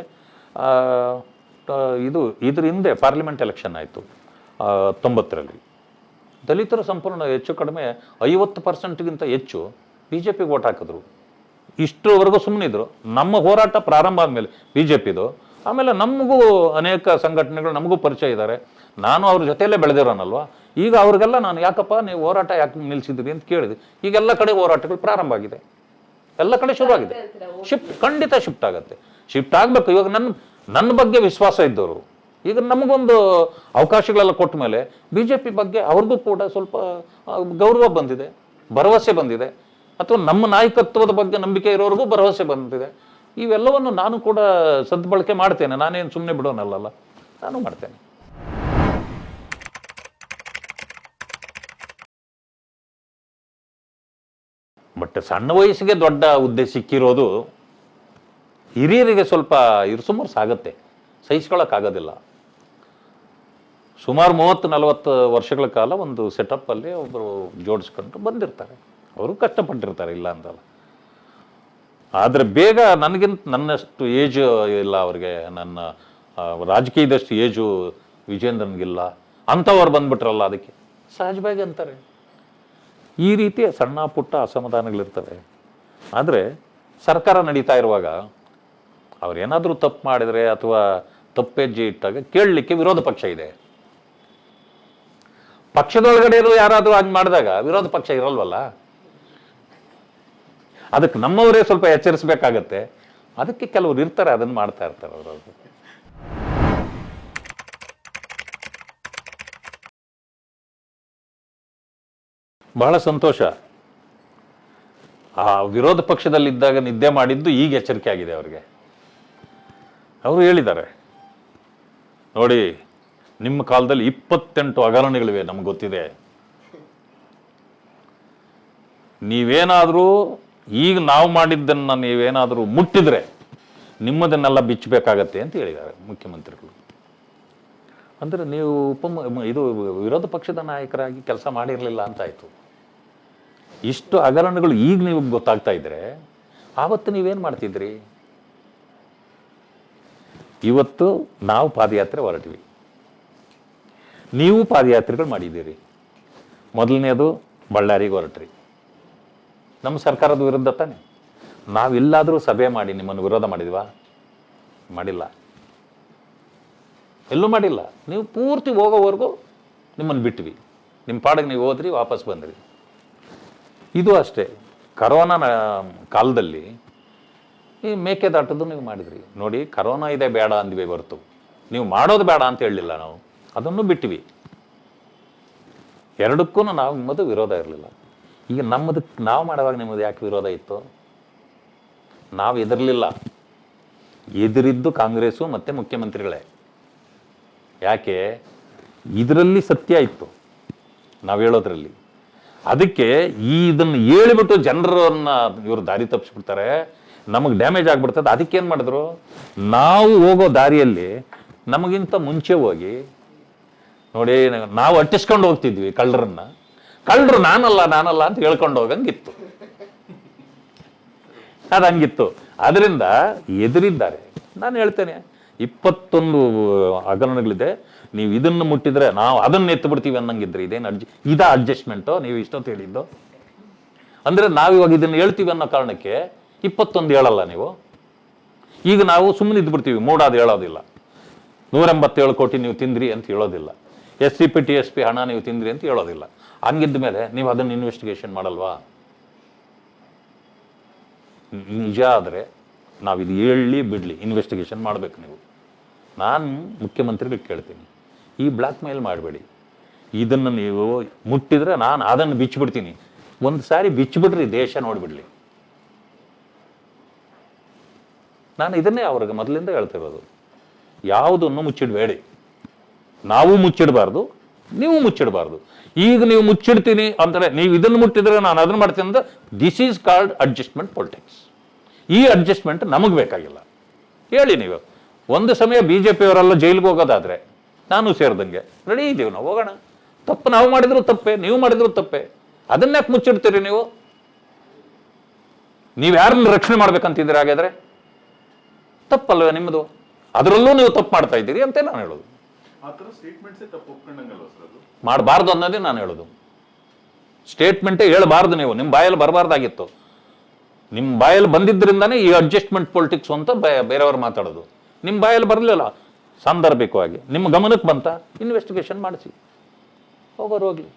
ಇದು, ಇದ್ರ ಹಿಂದೆ ಪಾರ್ಲಿಮೆಂಟ್ ಎಲೆಕ್ಷನ್ ಆಯಿತು. ತೊಂಬತ್ತರಲ್ಲಿ. ದಲಿತರು ಸಂಪೂರ್ಣ ಹೆಚ್ಚು ಕಡಿಮೆ ಐವತ್ತು ಪರ್ಸೆಂಟ್ಗಿಂತ ಹೆಚ್ಚು ಬಿ ಜೆ ಪಿಗೆ ಓಟ್ ಹಾಕಿದ್ರು. ಇಷ್ಟರವರೆಗೂ ಸುಮ್ಮನಿದ್ರು ನಮ್ಮ ಹೋರಾಟ ಪ್ರಾರಂಭ ಆದಮೇಲೆ ಬಿ ಜೆ ಪಿದು ಆಮೇಲೆ ನಮಗೂ ಅನೇಕ ಸಂಘಟನೆಗಳು ನಮಗೂ ಪರಿಚಯ ಇದ್ದಾರೆ. ನಾನು ಅವ್ರ ಜೊತೆಯಲ್ಲೇ ಬೆಳೆದಿರೋನಲ್ವ? ಈಗ ಅವ್ರಿಗೆಲ್ಲ ನಾನು ಯಾಕಪ್ಪ ನೀವು ಹೋರಾಟ ಯಾಕೆ ನಿಲ್ಲಿಸಿದ್ರಿ ಅಂತ ಕೇಳಿದೆ. ಈಗೆಲ್ಲ ಕಡೆ ಹೋರಾಟಗಳು ಪ್ರಾರಂಭ ಆಗಿದೆ. ಎಲ್ಲ ಕಡೆ ಶುರುವಾಗಿದೆ ಶಿಫ್ಟ್ ಖಂಡಿತ ಶಿಫ್ಟ್ ಆಗುತ್ತೆ. ಶಿಫ್ಟ್ ಆಗಬೇಕು. ಇವಾಗ ನನ್ನ ನನ್ನ ಬಗ್ಗೆ ವಿಶ್ವಾಸ ಇದ್ದವರು ಈಗ ನಮಗೊಂದು ಅವಕಾಶಗಳೆಲ್ಲ ಕೊಟ್ಟ ಮೇಲೆ ಬಿ ಜೆ ಪಿ ಬಗ್ಗೆ ಅವ್ರಿಗೂ ಕೂಡ ಸ್ವಲ್ಪ ಗೌರವ ಬಂದಿದೆ, ಭರವಸೆ ಬಂದಿದೆ. ಅಥವಾ ನಮ್ಮ ನಾಯಕತ್ವದ ಬಗ್ಗೆ ನಂಬಿಕೆ ಇರೋರಿಗೂ ಭರವಸೆ ಬಂದಿದೆ. ಇವೆಲ್ಲವನ್ನು ನಾನು ಕೂಡ ಸದ್ಬಳಕೆ ಮಾಡ್ತೇನೆ. ನಾನೇನು ಸುಮ್ಮನೆ ಬಿಡೋನಲ್ಲ ನಾನು ಮಾಡ್ತೇನೆ. ಬಟ್ ಸಣ್ಣ ವಯಸ್ಸಿಗೆ ದೊಡ್ಡ ಹುದ್ದೆ ಸಿಕ್ಕಿರೋದು ಹಿರಿಯರಿಗೆ ಸ್ವಲ್ಪ ಇರುಸುಮರ್ಸು ಸಾಗುತ್ತೆ ಸಹಿಸ್ಕೊಳಕ್ಕಾಗೋದಿಲ್ಲ. ಸುಮಾರು ಮೂವತ್ತು, ನಲವತ್ತು ವರ್ಷಗಳ ಕಾಲ ಒಂದು ಸೆಟಪ್ಪಲ್ಲಿ ಒಬ್ಬರು ಜೋಡಿಸ್ಕೊಂಡು ಬಂದಿರ್ತಾರೆ. ಅವರು ಕಷ್ಟಪಟ್ಟಿರ್ತಾರೆ, ಇಲ್ಲ ಅಂತಲ್ಲ. ಆದರೆ ಬೇಗ ನನಗಿಂತ, ನನ್ನಷ್ಟು ಏಜ್ ಇಲ್ಲ ಅವ್ರಿಗೆ, ನನ್ನ ರಾಜಕೀಯದಷ್ಟು ಏಜು ವಿಜೇಂದ್ರನಿಗಿಲ್ಲ, ಅಂಥವ್ರು ಬಂದ್ಬಿಟ್ರಲ್ಲ ಅದಕ್ಕೆ. ಸಹಜವಾಗಿ ಅಂತಾರೆ. ಈ ರೀತಿಯ ಸಣ್ಣ ಪುಟ್ಟ ಅಸಮಾಧಾನಗಳಿರ್ತವೆ. ಆದರೆ ಸರ್ಕಾರ ನಡೀತಾ ಇರುವಾಗ ಅವ್ರೇನಾದರೂ ತಪ್ಪು ಮಾಡಿದರೆ ಅಥವಾ ತಪ್ಪೆಜ್ಜೆ ಇಟ್ಟಾಗ ಕೇಳಲಿಕ್ಕೆ ವಿರೋಧ ಪಕ್ಷ ಇದೆ. ಪಕ್ಷದೊಳಗಡೆ ಯಾರಾದರೂ ಹಂಗೆ ಮಾಡಿದಾಗ ವಿರೋಧ ಪಕ್ಷ ಇರಲ್ವಲ್ಲ? ಅದಕ್ಕೆ ನಮ್ಮವರೇ ಸ್ವಲ್ಪ ಎಚ್ಚರಿಸಬೇಕಾಗತ್ತೆ. ಅದಕ್ಕೆ ಕೆಲವರು ಇರ್ತಾರೆ, ಅದನ್ನು ಮಾಡ್ತಾ ಇರ್ತಾರೆ ಅವರು ಬಹಳ ಸಂತೋಷ. ಆ ವಿರೋಧ ಪಕ್ಷದಲ್ಲಿದ್ದಾಗ ನಿದ್ದೆ ಮಾಡಿದ್ದು ಈಗ ಎಚ್ಚರಿಕೆ ಆಗಿದೆ ಅವರಿಗೆ. ಅವರು ಹೇಳಿದ್ದಾರೆ. ನೋಡಿ ನಿಮ್ಮ ಕಾಲದಲ್ಲಿ ಇಪ್ಪತ್ತೆಂಟು ಹಗರಣಗಳಿವೆ, ನಮ್ಗೆ ಗೊತ್ತಿದೆ. ನೀವೇನಾದರೂ ಈಗ ನಾವು ಮಾಡಿದ್ದನ್ನು ನೀವೇನಾದರೂ ಮುಟ್ಟಿದರೆ ನಿಮ್ಮದನ್ನೆಲ್ಲ ಬಿಚ್ಚಬೇಕಾಗತ್ತೆ ಅಂತ ಹೇಳಿದ್ದಾರೆ ಮುಖ್ಯಮಂತ್ರಿಗಳು. ಅಂದರೆ ನೀವು ಉಪ ಇದು ವಿರೋಧ ಪಕ್ಷದ ನಾಯಕರಾಗಿ ಕೆಲಸ ಮಾಡಿರಲಿಲ್ಲ ಅಂತಾಯಿತು ಇಷ್ಟು ಹಗರಣಗಳು ಈಗ ನೀವು ಗೊತ್ತಾಗ್ತಾ ಇದ್ರೆ ಆವತ್ತು ನೀವೇನು ಮಾಡ್ತಿದ್ರಿ? ಇವತ್ತು ನಾವು ಪಾದಯಾತ್ರೆ ಹೊರಟ್ವಿ. ನೀವು ಪಾದಯಾತ್ರೆಗಳು ಮಾಡಿದ್ದೀರಿ. ಮೊದಲನೇದು ಬಳ್ಳಾರಿಗೆ ಹೊರಟ್ರಿ. ನಮ್ಮ ಸರ್ಕಾರದ ವಿರುದ್ಧ ತಾನೆ. ನಾವೆಲ್ಲಾದರೂ ಸಭೆ ಮಾಡಿ ನಿಮ್ಮನ್ನು ವಿರೋಧ ಮಾಡಿದ್ವಾ? ಮಾಡಿಲ್ಲ. ಎಲ್ಲೂ ಮಾಡಿಲ್ಲ. ನೀವು ಪೂರ್ತಿ ಹೋಗೋವರೆಗೂ ನಿಮ್ಮನ್ನು ಬಿಟ್ವಿ. ನಿಮ್ಮ ಪಾಡಿಗೆ ನೀವು ಹೋದ್ರಿ, ವಾಪಸ್ ಬಂದ್ರಿ. ಇದು ಅಷ್ಟೇ. ಕರೋನಾ ಕಾಲದಲ್ಲಿ ಈ ಮೇಕೆದಾಟದ್ದು ನೀವು ಮಾಡಿದ್ರಿ. ನೋಡಿ, ಕರೋನಾ ಇದೆ ಬೇಡ ಅಂದ್ವಿ ಹೊರತು. ನೀವು ಮಾಡೋದು ಬೇಡ ಅಂತ ಹೇಳಲಿಲ್ಲ ನಾವು. ಅದನ್ನು ಬಿಟ್ವಿ ಎರಡಕ್ಕೂ ನಾವು ನಿಮ್ಮದು ವಿರೋಧ ಇರಲಿಲ್ಲ. ಈಗ ನಮ್ಮದು, ನಾವು ಮಾಡುವಾಗ ನಿಮ್ಮದು ಯಾಕೆ ವಿರೋಧ ಇತ್ತು? ನಾವು ಎದುರಲಿಲ್ಲ ಎದುರಿದ್ದು ಕಾಂಗ್ರೆಸ್ಸು ಮತ್ತು ಮುಖ್ಯಮಂತ್ರಿಗಳೇ. ಯಾಕೆ? ಇದರಲ್ಲಿ ಸತ್ಯ ಇತ್ತು. ನಾವು ಹೇಳೋದ್ರಲ್ಲಿ. ಅದಕ್ಕೆ ಈ ಇದನ್ನು ಹೇಳಿಬಿಟ್ಟು ಜನರನ್ನ ಇವರು ದಾರಿ ತಪ್ಪಿಸ್ಬಿಡ್ತಾರೆ. ನಮಗೆ ಡ್ಯಾಮೇಜ್ ಆಗಿಬಿಡ್ತದೆ. ಏನು ಮಾಡಿದ್ರು? ನಾವು ಹೋಗೋ ದಾರಿಯಲ್ಲಿ ನಮಗಿಂತ ಮುಂಚೆ ಹೋಗಿ ನೋಡಿ, ನಾವು ಅಟ್ಟಿಸ್ಕೊಂಡು ಹೋಗ್ತಿದ್ವಿ ಕಳ್ಳರನ್ನ. ಕಳ್ಳರು ನಾನಲ್ಲ ನಾನಲ್ಲ ಅಂತ ಹೇಳ್ಕೊಂಡು ಹೋಗಂಗಿತ್ತು. ಅದು ಹಂಗಿತ್ತು. ಅದರಿಂದ ಎದುರಿದ್ದಾರೆ. ನಾನು ಹೇಳ್ತೇನೆ, ಇಪ್ಪತ್ತೊಂದು ಹಗರಣಗಳಿದೆ. ನೀವು ಇದನ್ನು ಮುಟ್ಟಿದ್ರೆ ನಾವು ಅದನ್ನು ಎತ್ತು ಬಿಡ್ತೀವಿ ಅನ್ನಂಗಿದ್ರೆ ಇದೇನು ಅಡ್ಜ ಇದ ಅಡ್ಜಸ್ಟ್ಮೆಂಟು ನೀವು ಇಷ್ಟೊತ್ತು ಹೇಳಿದ್ದು? ಅಂದರೆ ನಾವಿವಾಗ ಇದನ್ನು ಹೇಳ್ತೀವಿ ಅನ್ನೋ ಕಾರಣಕ್ಕೆ ಇಪ್ಪತ್ತೊಂದು ಹೇಳಲ್ಲ ನೀವು. ಈಗ ನಾವು ಸುಮ್ಮನೆ ಇದ್ಬಿಡ್ತೀವಿ, ಮೂಡಾದು ಹೇಳೋದಿಲ್ಲ. ನೂರೆಂಬತ್ತೇಳು ಕೋಟಿ ನೀವು ತಿಂದ್ರಿ ಅಂತ ಹೇಳೋದಿಲ್ಲ. S C P, T S P ಹಣ ನೀವು ತಿಂದ್ರಿ ಅಂತ ಹೇಳೋದಿಲ್ಲ. ಹಂಗಿದ್ದ ಮೇಲೆ ನೀವು ಅದನ್ನು ಇನ್ವೆಸ್ಟಿಗೇಷನ್ ಮಾಡಲ್ವಾ? ನಿಜ ಆದರೆ ನಾವು ಇದು ಹೇಳಿ ಬಿಡಲಿ ಇನ್ವೆಸ್ಟಿಗೇಷನ್ ಮಾಡಬೇಕು ನೀವು. ನಾನು ಮುಖ್ಯಮಂತ್ರಿಗಳಿಗೆ ಕೇಳ್ತೀನಿ, ಈ ಬ್ಲ್ಯಾಕ್ ಮೇಲ್ ಮಾಡಬೇಡಿ. ಇದನ್ನು ನೀವು ಮುಟ್ಟಿದ್ರೆ ನಾನು ಅದನ್ನು ಬಿಚ್ಚಿಬಿಡ್ತೀನಿ ಒಂದು ಸಾರಿ ಬಿಚ್ಚಿಬಿಡ್ರಿ ದೇಶ ನೋಡಿಬಿಡ್ಲಿ. ನಾನು ಇದನ್ನೇ ಅವ್ರಿಗೆ ಮೊದಲಿಂದ ಹೇಳ್ತಿರೋದು ಯಾವುದನ್ನು ಮುಚ್ಚಿಡಬೇಡಿ. ನಾವು ಮುಚ್ಚಿಡಬಾರ್ದು, ನೀವು ಮುಚ್ಚಿಡಬಾರ್ದು. ಈಗ ನೀವು ಮುಚ್ಚಿಡ್ತೀನಿ ಅಂದರೆ ನೀವು ಇದನ್ನು ಮುಟ್ಟಿದ್ರೆ ನಾನು ಅದನ್ನು ಮಾಡ್ತೀನಿ ಅಂದ್ರೆ this is called adjustment politics ಈ ಅಡ್ಜಸ್ಟ್ಮೆಂಟ್ ನಮಗೆ ಬೇಕಾಗಿಲ್ಲ. ಹೇಳಿ ನೀವು. ಒಂದು ಸಮಯ ಬಿ ಜೆ ಪಿಯವರೆಲ್ಲ ಜೈಲಿಗೆ ಹೋಗೋದಾದ್ರೆ ನಾನು ಸೇರಿದಂಗೆ ರೆಡಿ ಇದ್ದೀವಿ ನಾವು, ಹೋಗೋಣ. ತಪ್ಪು ನಾವು ಮಾಡಿದ್ರು ತಪ್ಪೇ, ನೀವು ಮಾಡಿದ್ರು ಅದನ್ನ ಯಾಕೆ ಮುಚ್ಚಿಡ್ತೀರಿ ನೀವು? ನೀವು ಯಾರನ್ನ ರಕ್ಷಣೆ ಮಾಡ್ಬೇಕಂತಿದ್ದೀರಿ ಹಾಗಾದರೆ? ತಪ್ಪಲ್ವೇ ನಿಮ್ಮದು. ಅದರಲ್ಲೂ ನೀವು ತಪ್ಪು ಮಾಡ್ತಾ ಇದ್ದೀರಿ ಅಂತ ನಾನು ಹೇಳೋದು. ಮಾಡಬಾರ್ದು ಅನ್ನೋದೇ ನಾನು ಹೇಳೋದು. ಸ್ಟೇಟ್ಮೆಂಟೇ ಹೇಳಬಾರ್ದು ನೀವು ನಿಮ್ಮ ಬಾಯಲ್ಲಿ ಬರಬಾರ್ದಾಗಿತ್ತು. ನಿಮ್ಮ ಬಾಯಲ್ಲಿ ಬಂದಿದ್ದರಿಂದಾನೇ ಈ ಅಡ್ಜಸ್ಟ್ಮೆಂಟ್ ಪೊಲಿಟಿಕ್ಸ್ ಅಂತ ಬೇರೆಯವರು ಮಾತಾಡೋದು. ನಿಮ್ಮ ಬಾಯಲ್ಲಿ ಬರಲಿಲ್ಲ, ಸಾಂದರ್ಭಿಕವಾಗಿ. ನಿಮ್ಮ ಗಮನಕ್ಕೆ ಬಂತ ಇನ್ವೆಸ್ಟಿಗೇಷನ್ ಮಾಡಿಸಿ. ಹೋಗೋರು ಹೋಗ್ಲಿ.